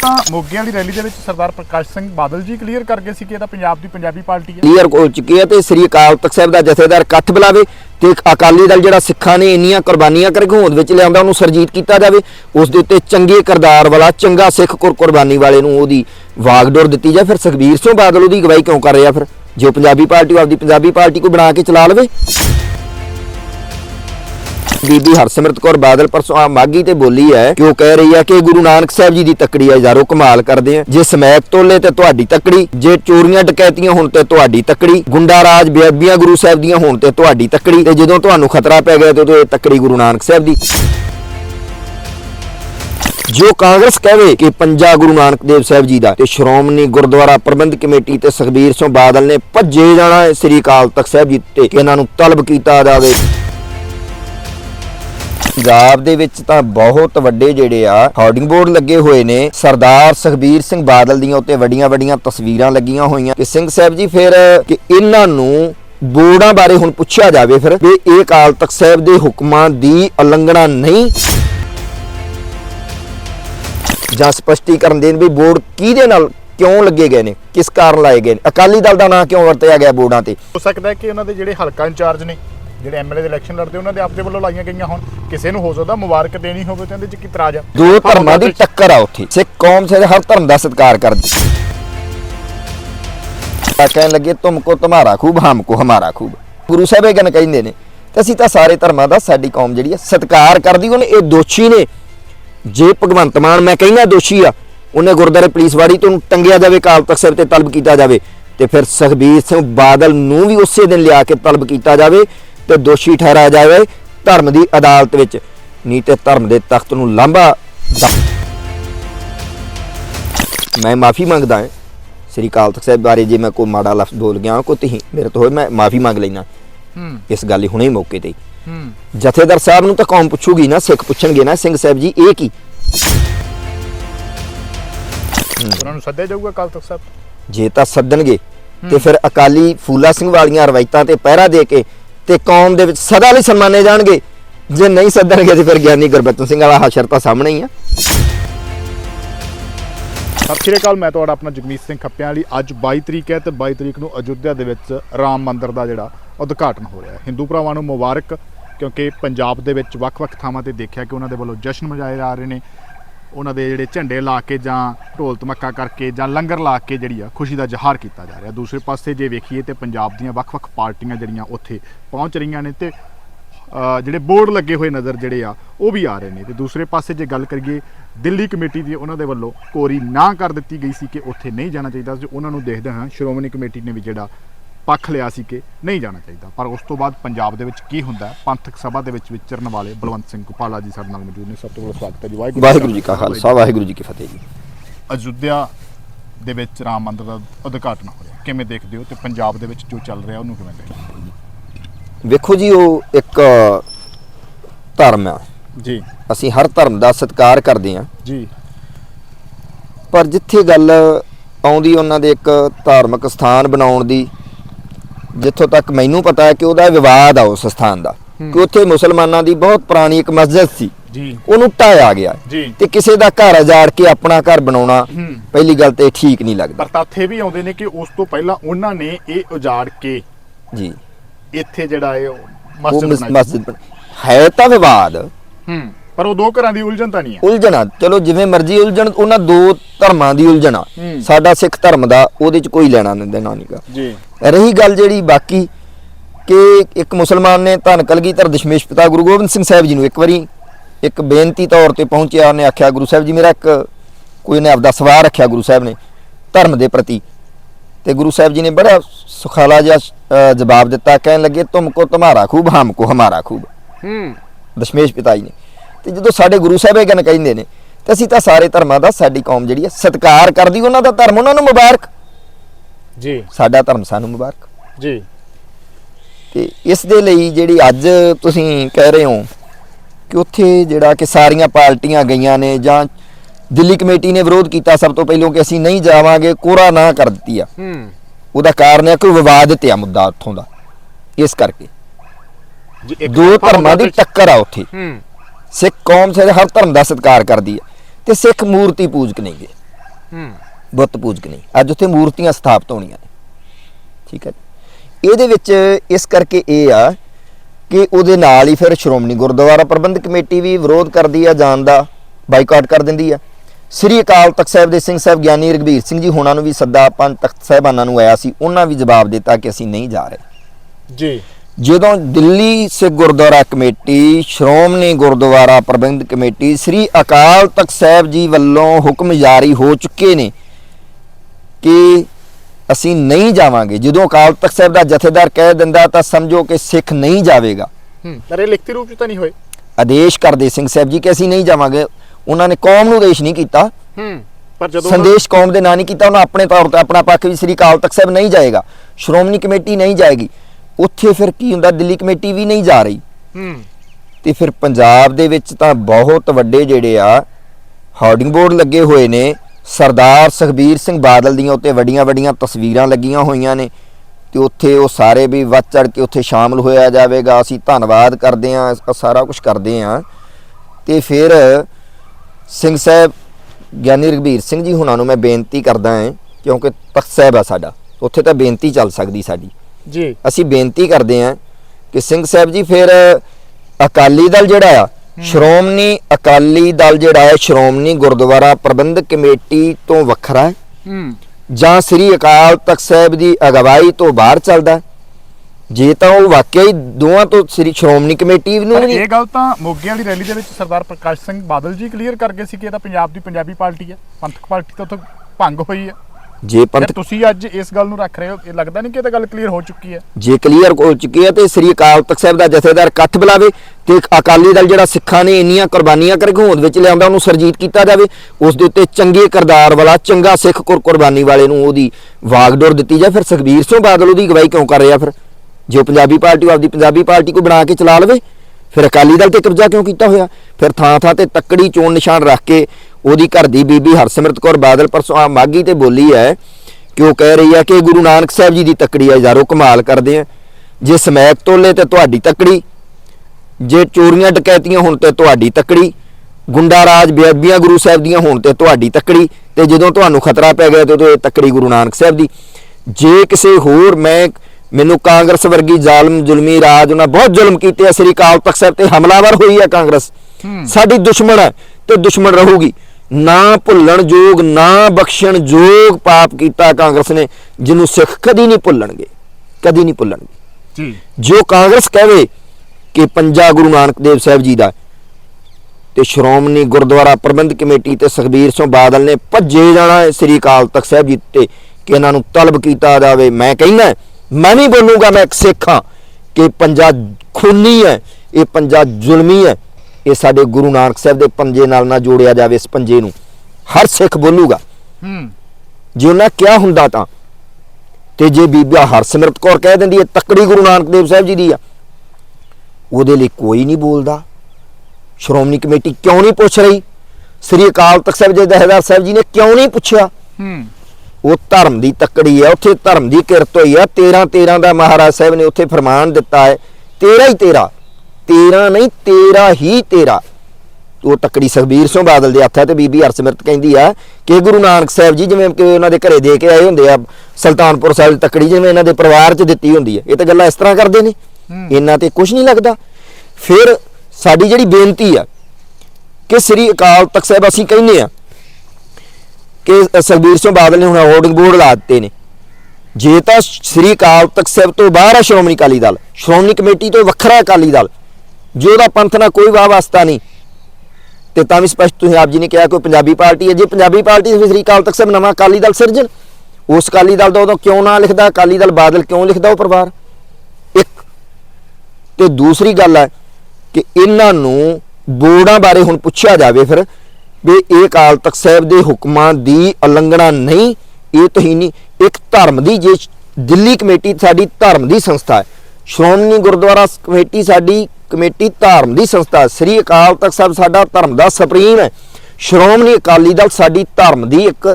ਤਾਂ ਮੋਗੇ ਵਾਲੀ ਰੈਲੀ ਦੇ ਵਿੱਚ ਸਰਦਾਰ ਪ੍ਰਕਾਸ਼ ਸਿੰਘ ਬਾਦਲ ਜੀ ਕਲੀਅਰ ਕਰ ਗਏ ਸੀ ਕਿ ਇਹ ਤਾਂ ਪੰਜਾਬ ਦੀ ਪੰਜਾਬੀ ਪਾਰਟੀ ਹੈ। ਕਲੀਅਰ ਹੋ ਚੁੱਕੀ ਹੈ ਤੇ ਸ੍ਰੀ ਅਕਾਲ ਤਖਤ ਸਾਹਿਬ ਦਾ ਜਥੇਦਾਰ ਇਕੱਠ ਬੁਲਾਵੇ ਤੇ ਅਕਾਲੀ ਦਲ ਜਿਹੜਾ ਸਿੱਖਾਂ ਨੇ ਇੰਨੀਆਂ ਕੁਰਬਾਨੀਆਂ ਕਰਕੇ ਹੋਂਦ ਵਿੱਚ ਲਿਆਂਦਾ ਉਹਨੂੰ ਸਰਜੀਤ ਕੀਤਾ ਜਾਵੇ। ਉਸ ਦੇ ਉੱਤੇ ਚੰਗੇ ਕਿਰਦਾਰ ਵਾਲਾ ਚੰਗਾ ਸਿੱਖ ਕੁਰ ਕੁਰਬਾਨੀ ਵਾਲੇ ਨੂੰ ਉਹਦੀ ਵਾਗਡੋਰ ਦਿੱਤੀ ਜਾਏ ਫਿਰ ਸੁਖਬੀਰ ਸਿੰਘ ਬਾਦਲ ਉਹਦੀ ਅਗਵਾਈ ਕਿਉਂ ਕਰ ਰਿਹਾ ਫਿਰ? ਜੇ ਪੰਜਾਬੀ ਪਾਰਟੀ ਆਪਦੀ ਪੰਜਾਬੀ ਪਾਰਟੀ ਕੋ ਬਣਾ ਕੇ ਚਲਾ ਲਵੇ? ਬੀਬੀ ਹਰਸਿਮਰਤ ਕੌਰ ਬਾਦਲ ਪਰਸੋਂ ਆ ਮਾਗੀ ਤੇ ਬੋਲੀ ਹੈ ਕਿ ਉਹ ਕਹਿ ਰਹੀ ਹੈ ਕਿ ਗੁਰੂ ਨਾਨਕ ਸਾਹਿਬ ਜੀ ਦੀ ਤੱਕੜੀ ਹੈ ਯਾਰੋ ਕਮਾਲ ਕਰਦੇ ਆ। ਜੇ ਸਮੈਕ ਤੋਲੇ ਤੇ ਤੁਹਾਡੀ ਤੱਕੜੀ, ਜੇ ਚੋਰੀਆਂ ਡਕੈਤੀਆਂ ਹੋਣ ਤੇ ਤੁਹਾਡੀ ਤੱਕੜੀ ਗੁੰਡਾ ਰਾਜ ਬੇਅਦਬੀਆਂ ਗੁਰੂ ਸਾਹਿਬ ਦੀਆਂ ਹੋਣ ਤੇ ਤੁਹਾਡੀ ਤੱਕੜੀ, ਤੇ ਜਦੋਂ ਤੁਹਾਨੂੰ ਖਤਰਾ ਪੈ ਗਿਆ ਤੇ ਉਦੋਂ ਇਹ ਤੱਕੜੀ ਗੁਰੂ ਨਾਨਕ ਸਾਹਿਬ ਦੀ। ਜੋ ਕਾਂਗਰਸ ਕਹਵੇ ਕਿ ਪੰਜਾ ਗੁਰੂ ਨਾਨਕ ਦੇਵ ਸਾਹਿਬ ਜੀ ਦਾ, ਤੇ ਸ਼੍ਰੋਮਣੀ ਗੁਰਦੁਆਰਾ ਪ੍ਰਬੰਧਕ ਕਮੇਟੀ ਤੇ ਸੁਖਬੀਰ ਸਿੰਘ ਬਾਦਲ ਨੇ ਭੱਜੇ ਜਾਣਾ ਸ੍ਰੀ ਅਕਾਲ ਤਖਤ ਸਾਹਿਬ ਜੀ ਤੇ, ਇਹਨਾਂ ਨੂੰ ਤਲਬ ਕੀਤਾ ਜਾਵੇ। ਪੰਜਾਬ ਦੇ ਵਿੱਚ ਤਾਂ ਬਹੁਤ ਵੱਡੇ ਜਿਹੜੇ ਆ ਹਾਰਡਿੰਗ ਬੋਰਡ ਲੱਗੇ ਹੋਏ ਨੇ। ਸਰਦਾਰ ਸੁਖਬੀਰ ਸਿੰਘ ਬਾਦਲ ਦੀਆਂ ਉੱਤੇ ਵੱਡੀਆਂ ਵੱਡੀਆਂ ਤਸਵੀਰਾਂ ਲੱਗੀਆਂ ਹੋਈਆਂ ਕਿ ਸਿੰਘ ਸਾਹਿਬ ਜੀ ਫਿਰ ਕਿ ਇਹਨਾਂ ਨੂੰ ਬੋਰਡਾਂ ਬਾਰੇ ਹੁਣ ਪੁੱਛਿਆ ਜਾਵੇ ਫਿਰ ਵੀ ਇਹ ਅਕਾਲ ਤਖਤ ਸਾਹਿਬ ਦੇ ਹੁਕਮਾਂ ਦੀ ਉਲੰਘਣਾ ਨਹੀਂ ਜਾਂ ਸਪਸ਼ਟੀਕਰਨ ਦੇਣ ਵੀ ਬੋਰਡ ਕਿਹਦੇ ਨਾਲ ਕਿਉਂ ਲੱਗੇ ਗਏ ਨੇ, ਕਿਸ ਕਾਰਨ ਲਾਏ ਗਏ ਨੇ? ਅਕਾਲੀ ਦਲ ਦਾ ਨਾਂ ਕਿਉਂ ਵਰਤਿਆ ਗਿਆ ਬੋਰਡਾਂ ਤੇ? ਹੋ ਸਕਦਾ ਹੈ ਕਿ ਉਹਨਾਂ ਦੇ ਜਿਹੜੇ ਹਲਕਾ ਇੰਚਾਰਜ ਨੇ ਜਿਹੜੇ ਐਮਐਲਏ ਦੇ ਇਲੈਕਸ਼ਨ ਲੜਦੇ ਉਹਨਾਂ ਦੇ ਆਪਦੇ ਵੱਲੋਂ ਲਾਈਆਂ ਗਈਆਂ ਹੋਣ। ਕਿਸੇ ਨੂੰ ਹੋ ਸਕਦਾ ਮੁਬਾਰਕ ਦੇਣੀ ਹੋਵੇ ਤੇ ਇਹਦੇ ਚ ਕੀ ਇਤਰਾਜ਼ ਆ? ਦੋ ਧਰਮਾਂ ਦੀ ਟੱਕਰ ਆ ਉੱਥੇ। ਸਿੱਖ ਕੌਮ ਸੇ ਹਰ ਧਰਮ ਦਾ ਸਤਿਕਾਰ ਕਰਦੀ। ਤਾਂ ਕਹਿਣ ਲੱਗੇ ਤੁਮਕੋ ਤੁਹਾਰਾ ਖੂਬ ਹਮਕੋ ਹਮਾਰਾ ਖੂਬ। ਗੁਰੂ ਸਾਹਿਬ ਇਹ ਗੱਲ ਕਹਿੰਦੇ ਨੇ ਤੇ ਅਸੀਂ ਤਾਂ ਸਾਰੇ ਧਰਮਾਂ ਦਾ ਸਾਡੀ ਕੌਮ ਜਿਹੜੀ ਹੈ ਸਤਿਕਾਰ ਕਰਦੀ ਉਹਨੇ ਇਹ ਦੋਸ਼ੀ ਨੇ। ਜੇ ਭਗਵੰਤ ਮਾਨ ਮੈਂ ਕਹਿੰਦਾ ਦੋਸ਼ੀ ਆ ਉਹਨੇ ਗੁਰਦਾਰੇ ਪੁਲਿਸ ਵਾੜੀ ਤੋਂ ਟੰਗਿਆ ਜਾਵੇ ਕਾਲ ਤਖਤ ਸਾਹਿਬ ਤੇ ਤਲਬ ਕੀਤਾ ਜਾਵੇ ਤੇ ਫਿਰ ਸੁਖਬੀਰ ਸਿੰਘ ਬਾਦਲ ਨੂੰ ਵੀ ਉਸੇ ਦਿਨ ਲਿਆ ਕੇ ਤਲਬ ਕੀਤਾ ਜਾਵੇ ਤੇ ਦੋਸ਼ੀ ਠਹਿਰਾਇਆ ਜਾਵੇ ਧਰਮ ਦੀ ਅਦਾਲਤ ਵਿੱਚ। ਨਹੀਂ ਤੇ ਧਰਮ ਦੇ ਤਖਤ ਨੂੰ ਲਾਂਭਾ ਮੈਂ ਮਾਫੀ ਮੰਗਦਾ ਹਾਂ। ਸ੍ਰੀ ਅਕਾਲ ਤਖਤ ਸਾਹਿਬ ਬਾਰੇ ਜੇ ਮੈਂ ਕੋਈ ਮਾੜਾ ਲਫ਼ਜ਼ ਬੋਲ ਗਿਆ ਕੋਈ ਤੁਸੀਂ ਮੇਰੇ ਤੋਂ ਹੋਏ ਮੈਂ ਮਾਫੀ ਮੰਗ ਲੈਣਾ ਹੂੰ। ਇਸ ਗੱਲ ਹੀ ਹੁਣੇ ਹੀ ਮੌਕੇ ਤੇ ਹੀ। ਜਥੇਦਾਰ ਸਾਹਿਬ ਨੂੰ ਤਾਂ ਕੌਮ ਪੁੱਛੂਗੀ ਨਾ ਸਿੱਖ ਪੁੱਛਣਗੇ ਨਾ ਸਿੰਘ ਸਾਹਿਬ ਜੀ ਇਹ ਕੀ? ਉਹਨਾਂ ਨੂੰ ਸੱਦਿਆ ਜਾਊਗਾ ਕੱਲ ਤੱਕ ਸਾਹਿਬ? ਜੇ ਤਾਂ ਸੱਦਣਗੇ ਤੇ ਫਿਰ ਅਕਾਲੀ ਫੂਲਾ ਸਿੰਘ ਵਾਲੀਆਂ ਰਵਾਇਤਾਂ ਤੇ ਪਹਿਰਾ ਦੇ ਕੇ ਤੇ ਕੌਮ ਦੇ ਵਿੱਚ ਸਦਾ ਲਈ ਸਨਮਾਨੇ ਜਾਣਗੇ। ਜੇ ਨਹੀਂ ਸੱਦਣਗੇ ਤੇ ਫਿਰ ਗਿਆਨੀ ਗੁਰਬਚਨ ਸਿੰਘ ਵਾਲਾ ਹਸ਼ਰ ਤਾਂ ਸਾਹਮਣੇ ਹੀ ਆ। ਸਤਿ ਸ਼੍ਰੀ ਅਕਾਲ, ਮੈਂ ਤੁਹਾਡਾ ਆਪਣਾ ਜਗਮੀਤ ਸਿੰਘ ਖੱਪਿਆਂ ਵਾਲੀ। ਅੱਜ 22 ਤਰੀਕ ਹੈ ਤੇ 22 ਤਰੀਕ ਨੂੰ ਅਯੁੱਧਿਆ ਦੇ ਵਿੱਚ ਰਾਮ ਮੰਦਿਰ ਦਾ ਜਿਹੜਾ ਉਦਘਾਟਨ ਹੋ ਰਿਹਾ ਹੈ। ਹਿੰਦੂ ਭਰਾਵਾਂ ਨੂੰ ਮੁਬਾਰਕ, ਕਿਉਂਕਿ ਪੰਜਾਬ ਦੇ ਵਿੱਚ ਵੱਖ-ਵੱਖ ਥਾਵਾਂ ਤੇ ਦੇਖਿਆ ਕਿ ਉਹਨਾਂ ਦੇ ਵੱਲੋਂ ਜਸ਼ਨ ਮਨਾਏ ਜਾ ਰਹੇ ਨੇ। ਉਹਨਾਂ ਦੇ ਜਿਹੜੇ ਝੰਡੇ ਲਾ ਕੇ ਜਾਂ ਢੋਲ ਧਮੱਕਾ ਕਰਕੇ ਜਾਂ ਲੰਗਰ ਲਾ ਕੇ ਜਿਹੜੀ ਆ ਖੁਸ਼ੀ ਦਾ ਜ਼ਹਾਰ ਕੀਤਾ ਜਾ ਰਿਹਾ। ਦੂਸਰੇ ਪਾਸੇ ਜੇ ਵੇਖੀਏ ਤੇ ਪੰਜਾਬ ਦੀਆਂ ਵੱਖ-ਵੱਖ ਪਾਰਟੀਆਂ ਜਿਹੜੀਆਂ ਉੱਥੇ ਪਹੁੰਚ ਰਹੀਆਂ ਨੇ ਤੇ ਜਿਹੜੇ ਬੋਰਡ ਲੱਗੇ ਹੋਏ ਨਜ਼ਰ ਜਿਹੜੇ ਆ, ਉਹ ਵੀ ਆ ਰਹੇ ਨੇ। ਤੇ ਦੂਸਰੇ ਪਾਸੇ ਜੇ ਗੱਲ ਕਰੀਏ, ਦਿੱਲੀ ਕਮੇਟੀ ਦੀ ਉਹਨਾਂ ਦੇ ਵੱਲੋਂ ਕੋਰੀ ਨਾ ਕਰ ਦਿੱਤੀ ਗਈ ਸੀ ਕਿ ਉੱਥੇ ਨਹੀਂ ਜਾਣਾ ਚਾਹੀਦਾ ਸੀ। ਉਹਨਾਂ ਨੂੰ ਦੇਖਦੇ ਹਾਂ, ਸ਼੍ਰੋਮਣੀ ਕਮੇਟੀ ਨੇ ਵੀ ਜਿਹੜਾ ਪੱਖ ਲਿਆ ਸੀ ਕਿ ਨਹੀਂ ਜਾਣਾ ਚਾਹੀਦਾ। ਪਰ ਉਸ ਤੋਂ ਬਾਅਦ ਪੰਜਾਬ ਦੇ ਵਿੱਚ ਕੀ ਹੁੰਦਾ ਹੈ? ਪੰਥਕ ਸਭਾ ਦੇ ਵਿੱਚ ਵਿਚਰਨ ਵਾਲੇ ਬਲਵੰਤ ਸਿੰਘ ਕੁਪਾਲਾ ਜੀ ਸਾਡੇ ਨਾਲ ਮੌਜੂਦ ਨੇ। ਸਭ ਤੋਂ ਪਹਿਲਾਂ ਸਵਾਗਤ ਹੈ ਜੀ। ਵਾਹਿਗੁਰੂ ਜੀ ਕਾ ਖਾਲਸਾ। ਵਾਹਿਗੁਰੂ ਜੀ ਕੀ ਫਤਿਹ ਜੀ। ਅਯੁੱਧਿਆ ਦੇ ਵਿੱਚ ਰਾਮ ਮੰਦਿਰ ਦਾ ਉਦਘਾਟਨ ਹੋ ਰਿਹਾ। ਕਿਵੇਂ ਦੇਖਦੇ ਹੋ ਤੇ ਪੰਜਾਬ ਦੇ ਵਿੱਚ ਜੋ ਚੱਲ ਰਿਹਾ ਉਹਨੂੰ ਕਿਵੇਂ ਦੇਖਦੇ ਹੋ? ਵੇਖੋ ਜੀ ਉਹ ਇੱਕ ਧਰਮ ਆ। ਜੀ। ਅਸੀਂ ਹਰ ਧਰਮ ਦਾ ਸਤਿਕਾਰ ਕਰਦੇ ਹਾਂ। ਜੀ। ਪਰ ਜਿੱਥੇ ਗੱਲ ਆਉਂਦੀ ਉਹਨਾਂ ਦੇ ਇੱਕ ਧਾਰਮਿਕ ਸਥਾਨ ਬਣਾਉਣ ਦੀ ਜਿੱਥੋਂ ਤੱਕ ਮੈਨੂੰ ਪਤਾ ਹੈ ਕਿ ਉਹਦਾ ਵਿਵਾਦ ਆ ਉਸ ਸਥਾਨ ਦਾ ਕਿ ਉੱਥੇ ਮੁਸਲਮਾਨਾਂ ਦੀ ਬਹੁਤ ਪੁਰਾਣੀ ਇੱਕ ਮਸਜਿਦ ਸੀ। ਜੀ। ਉਹਨੂੰ ਢਾਇਆ ਗਿਆ ਤੇ ਕਿਸੇ ਦਾ ਘਰ ਉਜਾੜ ਕੇ ਆਪਣਾ ਘਰ ਬਣਾਉਣਾ ਪਹਿਲੀ ਗੱਲ ਤੇ ਠੀਕ ਨਹੀਂ ਲੱਗਦਾ। ਪਰ ਤੱਥ ਇਹ ਵੀ ਆਉਂਦੇ ਨੇ ਕਿ ਉਸ ਤੋਂ ਪਹਿਲਾਂ ਉਹਨਾਂ ਨੇ ਇਹ ਉਜਾੜ ਕੇ ਜੀ। ਇੱਥੇ ਜਿਹੜਾ ਹੈ ਉਹ ਉਹ ਮਸਜਿਦ ਮਸਜਿਦ ਹੈ ਤਾਂ ਵਿਵਾਦ। ਹੂੰ। ਪਰ ਉਹ ਦੋ ਘਰਾਂ ਦੀ ਉਲਝਣ ਤਾਂ ਨਹੀਂ ਹੈ। ਉਲਝਣਾ ਚਲੋ ਜਿਵੇਂ ਮਰਜ਼ੀ ਉਲਝਣ ਉਹਨਾਂ ਦੋ ਧਰਮਾਂ ਦੀ ਉਲਝਣਾ। ਸਾਡਾ ਸਿੱਖ ਧਰਮ ਦਾ ਉਹਦੇ 'ਚ ਕੋਈ ਲੈਣਾ ਨਹੀਂ ਦੇਣਾ ਨਹੀਂਗਾ ਜੀ। ਰਹੀ ਗੱਲ ਜਿਹੜੀ ਬਾਕੀ ਕਿ ਇੱਕ ਮੁਸਲਮਾਨ ਨੇ ਧੰਨ ਕਲਗੀਧਰ ਦਸ਼ਮੇਸ਼ ਪਿਤਾ ਗੁਰੂ ਗੋਬਿੰਦ ਸਿੰਘ ਸਾਹਿਬ ਜੀ ਨੂੰ ਇੱਕ ਵਾਰੀ ਇੱਕ ਬੇਨਤੀ ਤੌਰ ਤੇ ਪਹੁੰਚਿਆ ਉਹਨੇ ਆਖਿਆ ਗੁਰੂ ਸਾਹਿਬ ਜੀ ਮੇਰਾ ਇੱਕ ਕੋਈ ਨੇ ਆਪਦਾ ਸਵਾਲ ਰੱਖਿਆ ਗੁਰੂ ਸਾਹਿਬ ਨੇ ਧਰਮ ਦੇ ਪ੍ਰਤੀ। ਤੇ ਗੁਰੂ ਸਾਹਿਬ ਜੀ ਨੇ ਬੜਾ ਸੁਖਾਲਾ ਜਿਹਾ ਜਵਾਬ ਦਿੱਤਾ ਕਹਿਣ ਲੱਗੇ ਤੁਮਕੋ ਤੁਹਾਰਾ ਖੂਬ ਹਮਕੋ ਹਮਾਰਾ ਖੂਬ। ਹੂੰ। ਦਸ਼ਮੇਸ਼ ਪਿਤਾ ਜੀ ਨੇ। ਤੇ ਜਦੋਂ ਸਾਡੇ ਗੁਰੂ ਸਾਹਿਬ ਇਹ ਗੱਲ ਕਹਿੰਦੇ ਨੇ ਤੇ ਅਸੀਂ ਤਾਂ ਸਾਰੇ ਧਰਮਾਂ ਦਾ ਸਾਡੀ ਕੌਮ ਜਿਹੜੀ ਹੈ ਸਤਿਕਾਰ ਕਰਦੀ ਉਹਨਾਂ ਦਾ ਧਰਮ ਉਹਨਾਂ ਨੂੰ ਮੁਬਾਰਕ। ਜੀ। ਸਾਡਾ ਧਰਮ ਸਾਨੂੰ ਮੁਬਾਰਕ। ਜੀ। ਤੇ ਇਸ ਦੇ ਲਈ ਜਿਹੜੀ ਅੱਜ ਤੁਸੀਂ ਕਹਿ ਰਹੇ ਹੋ ਕਿ ਉੱਥੇ ਜਿਹੜਾ ਕਿ ਸਾਰੀਆਂ ਪਾਰਟੀਆਂ ਗਈਆਂ ਨੇ ਜਾਂ ਦਿੱਲੀ ਕਮੇਟੀ ਨੇ ਵਿਰੋਧ ਕੀਤਾ ਸਭ ਤੋਂ ਪਹਿਲਾਂ ਕਿ ਅਸੀਂ ਨਹੀਂ ਜਾਵਾਂਗੇ ਕੋਰਾ ਨਾ ਕਰ ਦਿੱਤੀ ਆ। ਹੂੰ। ਉਹਦਾ ਕਾਰਨ ਹੈ ਕੋਈ ਵਿਵਾਦਿਤ ਆ ਮੁੱਦਾ ਉੱਥੋਂ ਦਾ। ਇਸ ਕਰਕੇ। ਜੀ ਇੱਕ ਦੋ ਧਰਮਾਂ ਦੀ ਟੱਕਰ ਆ ਉੱਥੇ। ਹੂੰ। ਸਿੱਖ ਕੌਮ ਸਾਰੇ ਹਰ ਧਰਮ ਦਾ ਸਤਿਕਾਰ ਕਰਦੀ ਹੈ ਤੇ ਸਿੱਖ ਮੂਰਤੀ ਪੂਜਕ ਨਹੀਂ ਗੇ। ਹੂੰ। ਬੁੱਤ ਪੂਜਕ ਨਹੀਂ। ਅੱਜ ਉੱਥੇ ਮੂਰਤੀਆਂ ਸਥਾਪਿਤ ਹੋਣੀਆਂ ਨੇ। ਠੀਕ ਹੈ। ਇਹਦੇ ਵਿੱਚ ਇਸ ਕਰਕੇ ਇਹ ਆ ਕਿ ਉਹਦੇ ਨਾਲ ਹੀ ਫਿਰ ਸ਼੍ਰੋਮਣੀ ਗੁਰਦੁਆਰਾ ਪ੍ਰਬੰਧਕ ਕਮੇਟੀ ਵੀ ਵਿਰੋਧ ਕਰਦੀ ਆ ਜਾਣ ਦਾ ਬਾਈਕਾਟ ਕਰ ਦਿੰਦੀ ਆ। ਸ੍ਰੀ ਅਕਾਲ ਤਖਤ ਸਾਹਿਬ ਦੇ ਸਿੰਘ ਸਾਹਿਬ ਗਿਆਨੀ ਰਗਵੀਰ ਸਿੰਘ ਜੀ ਹੋਣਾ ਨੂੰ ਵੀ ਸੱਦਾ ਪੰਜ ਤਖਤ ਸਾਹਿਬਾਨਾਂ ਨੂੰ ਆਇਆ ਸੀ ਉਹਨਾਂ ਵੀ ਜਵਾਬ ਦਿੱਤਾ ਕਿ ਅਸੀਂ ਨਹੀਂ ਜਾ ਰਹੇ। ਜੀ। ਜਦੋਂ ਦਿੱਲੀ ਸਿੱਖ ਗੁਰਦੁਆਰਾ ਕਮੇਟੀ ਸ਼੍ਰੋਮਣੀ ਗੁਰਦੁਆਰਾ ਪ੍ਰਬੰਧਕ ਕਮੇਟੀ ਸ੍ਰੀ ਅਕਾਲ ਤਖਤ ਸਾਹਿਬ ਜੀ ਵੱਲੋਂ ਹੁਕਮ ਜਾਰੀ ਹੋ ਚੁੱਕੇ ਨੇ ਕਿ ਅਸੀਂ ਨਹੀਂ ਜਾਵਾਂਗੇ। ਜਦੋਂ ਅਕਾਲ ਤਖਤ ਸਾਹਿਬ ਦਾ ਜਥੇਦਾਰ ਕਹਿ ਦਿੰਦਾ ਤਾਂ ਸਮਝੋ ਕਿ ਸਿੱਖ ਨਹੀਂ ਜਾਵੇਗਾ। ਇਹ ਲਿਖਤੀ ਰੂਪ ਚ ਤਾਂ ਨਹੀਂ ਹੋਏ। ਆਦੇਸ਼ ਕਰਦੇ ਸਿੰਘ ਸਾਹਿਬ ਜੀ ਕਿ ਅਸੀਂ ਨਹੀਂ ਜਾਵਾਂਗੇ। ਉਹਨਾਂ ਨੇ ਕੌਮ ਨੂੰ ਆਦੇਸ਼ ਨਹੀਂ ਕੀਤਾ। ਹੂੰ। ਪਰ ਜਦੋਂ ਸੰਦੇਸ਼ ਕੌਮ ਦੇ ਨਾਂ ਨਹੀਂ ਕੀਤਾ ਉਹਨਾਂ ਆਪਣੇ ਤੌਰ ਤੇ ਆਪਣਾ ਪੱਖ ਵੀ ਸ੍ਰੀ ਅਕਾਲ ਤਖਤ ਸਾਹਿਬ ਨਹੀਂ ਜਾਏਗਾ। ਸ਼੍ਰੋਮਣੀ ਕਮੇਟੀ ਨਹੀਂ ਜਾਏਗੀ। ਉੱਥੇ ਫਿਰ ਕੀ ਹੁੰਦਾ ਦਿੱਲੀ ਕਮੇਟੀ ਵੀ ਨਹੀਂ ਜਾ ਰਹੀ। ਹੂੰ। ਤੇ ਫਿਰ ਪੰਜਾਬ ਦੇ ਵਿੱਚ ਤਾਂ ਬਹੁਤ ਵੱਡੇ ਜਿਹੜੇ ਆ ਹਾਰਡਿੰਗ ਬੋਰਡ ਲੱਗੇ ਹੋਏ ਨੇ। ਸਰਦਾਰ ਸੁਖਬੀਰ ਸਿੰਘ ਬਾਦਲ ਦੀਆਂ ਉੱਤੇ ਵੱਡੀਆਂ ਵੱਡੀਆਂ ਤਸਵੀਰਾਂ ਲੱਗੀਆਂ ਹੋਈਆਂ ਨੇ। ਤੇ ਉੱਥੇ ਉਹ ਸਾਰੇ ਵੀ ਵੱਧ ਚੜ ਕੇ ਉੱਥੇ ਸ਼ਾਮਲ ਹੋਇਆ ਜਾਵੇਗਾ। ਅਸੀਂ ਧੰਨਵਾਦ ਕਰਦੇ ਹਾਂ ਅ- ਸਾਰਾ ਕੁਝ ਕਰਦੇ ਹਾਂ। ਤੇ ਫਿਰ ਸਿੰਘ ਸਾਹਿਬ ਗਿਆਨੀ ਰਘਬੀਰ ਸਿੰਘ ਜੀ ਹੁਣਾਂ ਨੂੰ ਮੈਂ ਬੇਨਤੀ ਕਰਦਾ ਹਾਂ ਕਿਉਂਕਿ ਤਖਤ ਸਾਹਿਬ ਆ ਸਾਡਾ। ਉੱਥੇ ਤਾਂ ਬੇਨਤੀ ਚੱਲ ਸਕਦੀ ਸਾਡੀ। ਜੀ। ਅਸੀਂ ਬੇਨਤੀ ਕਰਦੇ ਹਾਂ ਕਿ ਸਿੰਘ ਸਾਹਿਬ ਜੀ ਫਿਰ ਅਕਾਲੀ ਦਲ ਜਿਹੜਾ ਆ ਸ਼੍ਰੋਮਣੀ ਅਕਾਲੀ ਦਲ ਜਿਹੜਾ ਹੈ ਸ਼੍ਰੋਮਣੀ ਗੁਰਦੁਆਰਾ ਪ੍ਰਬੰਧਕ ਕਮੇਟੀ ਤੋਂ ਵੱਖਰਾ ਹੈ। ਹੂੰ। ਜਾਂ ਸ੍ਰੀ ਅਕਾਲ ਤਖਤ ਸਾਹਿਬ ਦੀ ਅਗਵਾਈ ਤੋਂ ਬਾਹਰ ਚੱਲਦਾ? ਜੇ ਤਾਂ ਉਹ ਵਾਕਿਆ ਹੀ ਦੋਵਾਂ ਤੋਂ ਸ੍ਰੀ ਸ਼੍ਰੋਮਣੀ ਕਮੇਟੀ ਨੂੰ ਵੀ ਇਹ ਗੱਲ ਤਾਂ ਮੋਗੇ ਵਾਲੀ ਰੈਲੀ ਦੇ ਵਿੱਚ ਸਰਦਾਰ ਪ੍ਰਕਾਸ਼ ਸਿੰਘ ਬਾਦਲ ਜੀ ਕਲੀਅਰ ਕਰ ਗਏ ਸੀ ਕਿ ਇਹ ਤਾਂ ਪੰਜਾਬ ਦੀ ਪੰਜਾਬੀ ਪਾਰਟੀ ਹੈ। ਪੰਥਕ ਪਾਰਟੀ ਤਾਂ ਉੱਥੇ ਭੰਗ ਹੋਈ ਹੈ। ਜੇ ਪੰਥ ਤੁਸੀਂ ਅੱਜ ਇਸ ਗੱਲ ਨੂੰ ਰੱਖ ਰਹੇ ਹੋ ਇਹ ਲੱਗਦਾ ਨਹੀਂ ਕਿ ਇਹ ਤਾਂ ਗੱਲ ਕਲੀਅਰ ਹੋ ਚੁੱਕੀ ਹੈ? ਜੇ ਕਲੀਅਰ ਹੋ ਚੁੱਕੀ ਹੈ ਤੇ ਸ੍ਰੀ ਅਕਾਲ ਤਖਤ ਸਾਹਿਬ ਦਾ ਜਥੇਦਾਰ ਇਕੱਠ ਬੁਲਾਵੇ ਤੇ ਅਕਾਲੀ ਦਲ ਜਿਹੜਾ ਸਿੱਖਾਂ ਨੇ ਇੰਨੀਆਂ ਕੁਰਬਾਨੀਆਂ ਕਰਕੇ ਹੋਂਦ ਵਿੱਚ ਲਿਆਂਦਾ ਉਹਨੂੰ ਸਰਜੀਤ ਕੀਤਾ ਜਾਵੇ ਉਸ ਦੇ ਉੱਤੇ ਚੰਗੇ ਕਿਰਦਾਰ ਵਾਲਾ ਚੰਗਾ ਸਿੱਖ ਕੁਰ ਕੁਰਬਾਨੀ ਵਾਲੇ ਨੂੰ ਉਹਦੀ ਵਾਗਡੋਰ ਦਿੱਤੀ ਜਾਏ ਫਿਰ ਸੁਖਬੀਰ ਸਿੰਘ ਬਾਦਲ ਉਹਦੀ ਅਗਵਾਈ ਕਿਉਂ ਕਰ ਰਿਹਾ ਫਿਰ? ਜੇ ਉਹ ਪੰਜਾਬੀ ਪਾਰਟੀ ਆਪਦੀ ਪੰਜਾਬੀ ਪਾਰਟੀ ਕੋ ਬਣਾ ਕੇ ਚਲਾ ਲਵੇ ਫਿਰ ਅਕਾਲੀ ਦਲ ਤੇ ਕਬਜ਼ਾ ਕਿਉਂ ਕੀਤਾ ਹੋਇਆ? ਫਿਰ ਥਾਂ ਥਾਂ ਤੇ ਤੱਕੜੀ ਚੋਣ ਨਿਸ਼ਾਨ ਰੱਖ ਕੇ ਉਹਦੀ ਘਰ ਦੀ ਬੀਬੀ ਹਰਸਿਮਰਤ ਕੌਰ ਬਾਦਲ ਪਰਸੋਂ ਆ ਮਾਗੀ ਤੇ ਬੋਲੀ ਹੈ ਕਿ ਉਹ ਕਹਿ ਰਹੀ ਹੈ ਕਿ ਗੁਰੂ ਨਾਨਕ ਸਾਹਿਬ ਜੀ ਦੀ ਤੱਕੜੀ ਹੈ ਯਾਰੋ ਕਮਾਲ ਕਰਦੇ ਆ। ਜੇ ਸਮੈਕ ਤੋਲੇ ਤੇ ਤੁਹਾਡੀ ਤੱਕੜੀ ਜੇ ਚੋਰੀਆਂ ਡਕੈਤੀਆਂ ਹੋਣ ਤੇ ਤੁਹਾਡੀ ਤੱਕੜੀ ਗੁੰਡਾ ਰਾਜ ਬੇਅਦਬੀਆਂ ਗੁਰੂ ਸਾਹਿਬ ਦੀਆਂ ਹੋਣ ਤੇ ਤੁਹਾਡੀ ਤੱਕੜੀ ਤੇ ਜਦੋਂ ਤੁਹਾਨੂੰ ਖਤਰਾ ਪੈ ਗਿਆ ਤੇ ਉਦੋਂ ਇਹ ਤੱਕੜੀ ਗੁਰੂ ਨਾਨਕ ਸਾਹਿਬ ਦੀ। ਜੇ ਕਿਸੇ ਹੋਰ ਮੈਂ ਮੈਨੂੰ ਕਾਂਗਰਸ ਵਰਗੀ ਜ਼ਾਲਮ ਜ਼ੁਲਮੀ ਰਾਜ ਉਹਨਾਂ ਬਹੁਤ ਜ਼ੁਲਮ ਕੀਤੇ ਸ੍ਰੀ ਅਕਾਲ ਤਖਤ ਸਾਹਿਬ ਤੇ ਹਮਲਾਵਰ ਹੋਈ ਹੈ ਕਾਂਗਰਸ। ਸਾਡੀ ਦੁਸ਼ਮਣ ਹੈ ਤੇ ਦੁਸ਼ਮਣ ਰਹੂਗੀ। ਨਾ ਭੁੱਲਣ ਯੋਗ ਨਾ ਬਖਸ਼ਣ ਯੋਗ ਪਾਪ ਕੀਤਾ ਕਾਂਗਰਸ ਨੇ ਜਿਹਨੂੰ ਸਿੱਖ ਕਦੀ ਨਹੀਂ ਭੁੱਲਣਗੇ ਕਦੀ ਨਹੀਂ ਭੁੱਲਣਗੇ। ਜੀ। ਜੋ ਕਾਂਗਰਸ ਕਹੇ ਕਿ ਪੰਜਾ ਗੁਰੂ ਨਾਨਕ ਦੇਵ ਸਾਹਿਬ ਜੀ ਦਾ ਤੇ ਸ਼੍ਰੋਮਣੀ ਗੁਰਦੁਆਰਾ ਪ੍ਰਬੰਧਕ ਕਮੇਟੀ ਤੇ ਸੁਖਬੀਰ ਸਿੰਘ ਬਾਦਲ ਨੇ ਭੱਜੇ ਜਾਣਾ ਹੈ ਸ੍ਰੀ ਅਕਾਲ ਤਖਤ ਸਾਹਿਬ ਜੀ ਤੇ ਕਿ ਇਹਨਾਂ ਨੂੰ ਤਲਬ ਕੀਤਾ ਜਾਵੇ ਮੈਂ ਕਹਿੰਦਾ ਮੈਂ ਵੀ ਬੋਲੂੰਗਾ ਮੈਂ ਇੱਕ ਸਿੱਖ ਹਾਂ ਕਿ ਪੰਜਾ ਖੂਨੀ ਹੈ ਇਹ ਪੰਜਾ ਜ਼ੁਲਮੀ ਹੈ ਇਹ ਸਾਡੇ ਗੁਰੂ ਨਾਨਕ ਸਾਹਿਬ ਦੇ ਪੰਜੇ ਨਾਲ ਨਾ ਜੋੜਿਆ ਜਾਵੇ ਇਸ ਪੰਜੇ ਨੂੰ। ਹਰ ਸਿੱਖ ਬੋਲੂਗਾ। ਹੂੰ। ਜੇ ਉਹਨਾਂ ਕਿਹਾ ਹੁੰਦਾ ਤਾਂ। ਤੇ ਜੇ ਬੀਬੀ ਹਰਸਿਮਰਤ ਕੌਰ ਕਹਿ ਦਿੰਦੀ ਹੈ ਤਕੜੀ ਗੁਰੂ ਨਾਨਕ ਦੇਵ ਸਾਹਿਬ ਜੀ ਦੀ ਆ। ਉਹਦੇ ਲਈ ਕੋਈ ਨਹੀਂ ਬੋਲਦਾ। ਸ਼੍ਰੋਮਣੀ ਕਮੇਟੀ ਕਿਉਂ ਨਹੀਂ ਪੁੱਛ ਰਹੀ? ਸ੍ਰੀ ਅਕਾਲ ਤਖਤ ਸਾਹਿਬ ਦੇ ਜਥੇਦਾਰ ਸਾਹਿਬ ਜੀ ਨੇ ਕਿਉਂ ਨਹੀਂ ਪੁੱਛਿਆ? ਹੂੰ। ਉਹ ਧਰਮ ਦੀ ਤਕੜੀ ਹੈ ਉੱਥੇ ਧਰਮ ਦੀ ਕਿਰਤ ਹੋਈ ਆ 13 13 ਦਾ ਮਹਾਰਾਜ ਸਾਹਿਬ ਨੇ ਉੱਥੇ ਫਰਮਾਨ ਦਿੱਤਾ ਹੈ। 13 ਹੀ 13 13 ਨਹੀਂ 13 ਹੀ 13 ਉਹ ਤਕੜੀ ਸੁਖਬੀਰ ਸਿੰਘ ਬਾਦਲ ਦੇ ਹੱਥ ਹੈ ਤੇ ਬੀਬੀ ਹਰਸਿਮਰਤ ਕਹਿੰਦੀ ਆ ਕਿ ਗੁਰੂ ਨਾਨਕ ਸਾਹਿਬ ਜੀ ਜਿਵੇਂ ਕਿ ਉਹਨਾਂ ਦੇ ਘਰੇ ਦੇ ਕੇ ਆਏ ਹੁੰਦੇ ਆ ਸੁਲਤਾਨਪੁਰ ਸਾਹਿਬ ਦੀ ਤਕੜੀ ਜਿਵੇਂ ਇਹਨਾਂ ਦੇ ਪਰਿਵਾਰ 'ਚ ਦਿੱਤੀ ਹੁੰਦੀ ਹੈ ਇਹ ਤਾਂ ਗੱਲਾਂ ਇਸ ਤਰ੍ਹਾਂ ਕਰਦੇ ਨੇ। ਇਹਨਾਂ ਤੇ ਕੁਝ ਨਹੀਂ ਲੱਗਦਾ। ਫਿਰ ਸਾਡੀ ਜਿਹੜੀ ਬੇਨਤੀ ਆ ਕਿ ਸ੍ਰੀ ਅਕਾਲ ਤਖਤ ਸਾਹਿਬ ਅਸੀਂ ਕਹਿੰਦੇ ਆ ਕਿ ਸੁਖਬੀਰ ਸਿੰਘ ਬਾਦਲ ਨੇ ਹੁਣ ਹੋਰਡਿੰਗ ਬੋਰਡ ਲਾ ਦਿੱਤੇ ਨੇ। ਜੇ ਤਾਂ ਸ੍ਰੀ ਅਕਾਲ ਤਖਤ ਸਾਹਿਬ ਤੋਂ ਬਾਹਰ ਹੈ ਸ਼੍ਰੋਮਣੀ ਅਕਾਲੀ ਦਲ ਸ਼੍ਰੋਮਣੀ ਕਮੇਟੀ ਤੋਂ ਵੱਖਰਾ ਅਕਾਲੀ ਦਲ ਜੇ ਉਹਦਾ ਪੰਥ ਨਾਲ ਕੋਈ ਵਾਹ ਵਾਸਤਾ ਨਹੀਂ, ਤੇ ਤਾਂ ਵੀ ਸਪਸ਼ਟ ਤੁਸੀਂ ਆਪ ਜੀ ਨੇ ਕਿਹਾ ਕੋਈ ਪੰਜਾਬੀ ਪਾਰਟੀ ਹੈ। ਜੇ ਪੰਜਾਬੀ ਪਾਰਟੀ ਹੈ ਸ੍ਰੀ ਅਕਾਲ ਤਖਤ ਸਾਹਿਬ, ਨਵਾਂ ਅਕਾਲੀ ਦਲ ਸਿਰਜਣ। ਉਸ ਅਕਾਲੀ ਦਲ ਦਾ ਉਦੋਂ ਕਿਉਂ ਨਾਂ ਲਿਖਦਾ? ਅਕਾਲੀ ਦਲ ਬਾਦਲ ਕਿਉਂ ਲਿਖਦਾ ਉਹ ਪਰਿਵਾਰ? ਇੱਕ, ਤੇ ਦੂਸਰੀ ਗੱਲ ਹੈ ਕਿ ਇਹਨਾਂ ਨੂੰ ਬੋਰਡਾਂ ਬਾਰੇ ਹੁਣ ਪੁੱਛਿਆ ਜਾਵੇ ਫਿਰ, ਵੀ ਇਹ ਅਕਾਲ ਤਖਤ ਸਾਹਿਬ ਦੇ ਹੁਕਮਾਂ ਦੀ ਉਲੰਘਣਾ ਨਹੀਂ, ਇਹ ਤੋਹੀਨੀ ਇੱਕ ਧਰਮ ਦੀ ਜੇ ਦਿੱਲੀ ਕਮੇਟੀ ਸਾਡੀ ਧਰਮ ਦੀ ਸੰਸਥਾ ਹੈ। ਸ਼੍ਰੋਮਣੀ ਗੁਰਦੁਆਰਾ ਕਮੇਟੀ ਸਾਡੀ ਕਮੇਟੀ ਧਰਮ ਦੀ ਸੰਸਥਾ। ਸ੍ਰੀ ਅਕਾਲ ਤਖਤ ਸਾਹਿਬ ਸਾਡਾ ਧਰਮ ਦਾ ਸੁਪਰੀਮ ਹੈ ਸ਼੍ਰੋਮਣੀ ਅਕਾਲੀ ਦਲ ਸਾਡੀ ਧਰਮ ਦੀ ਇੱਕ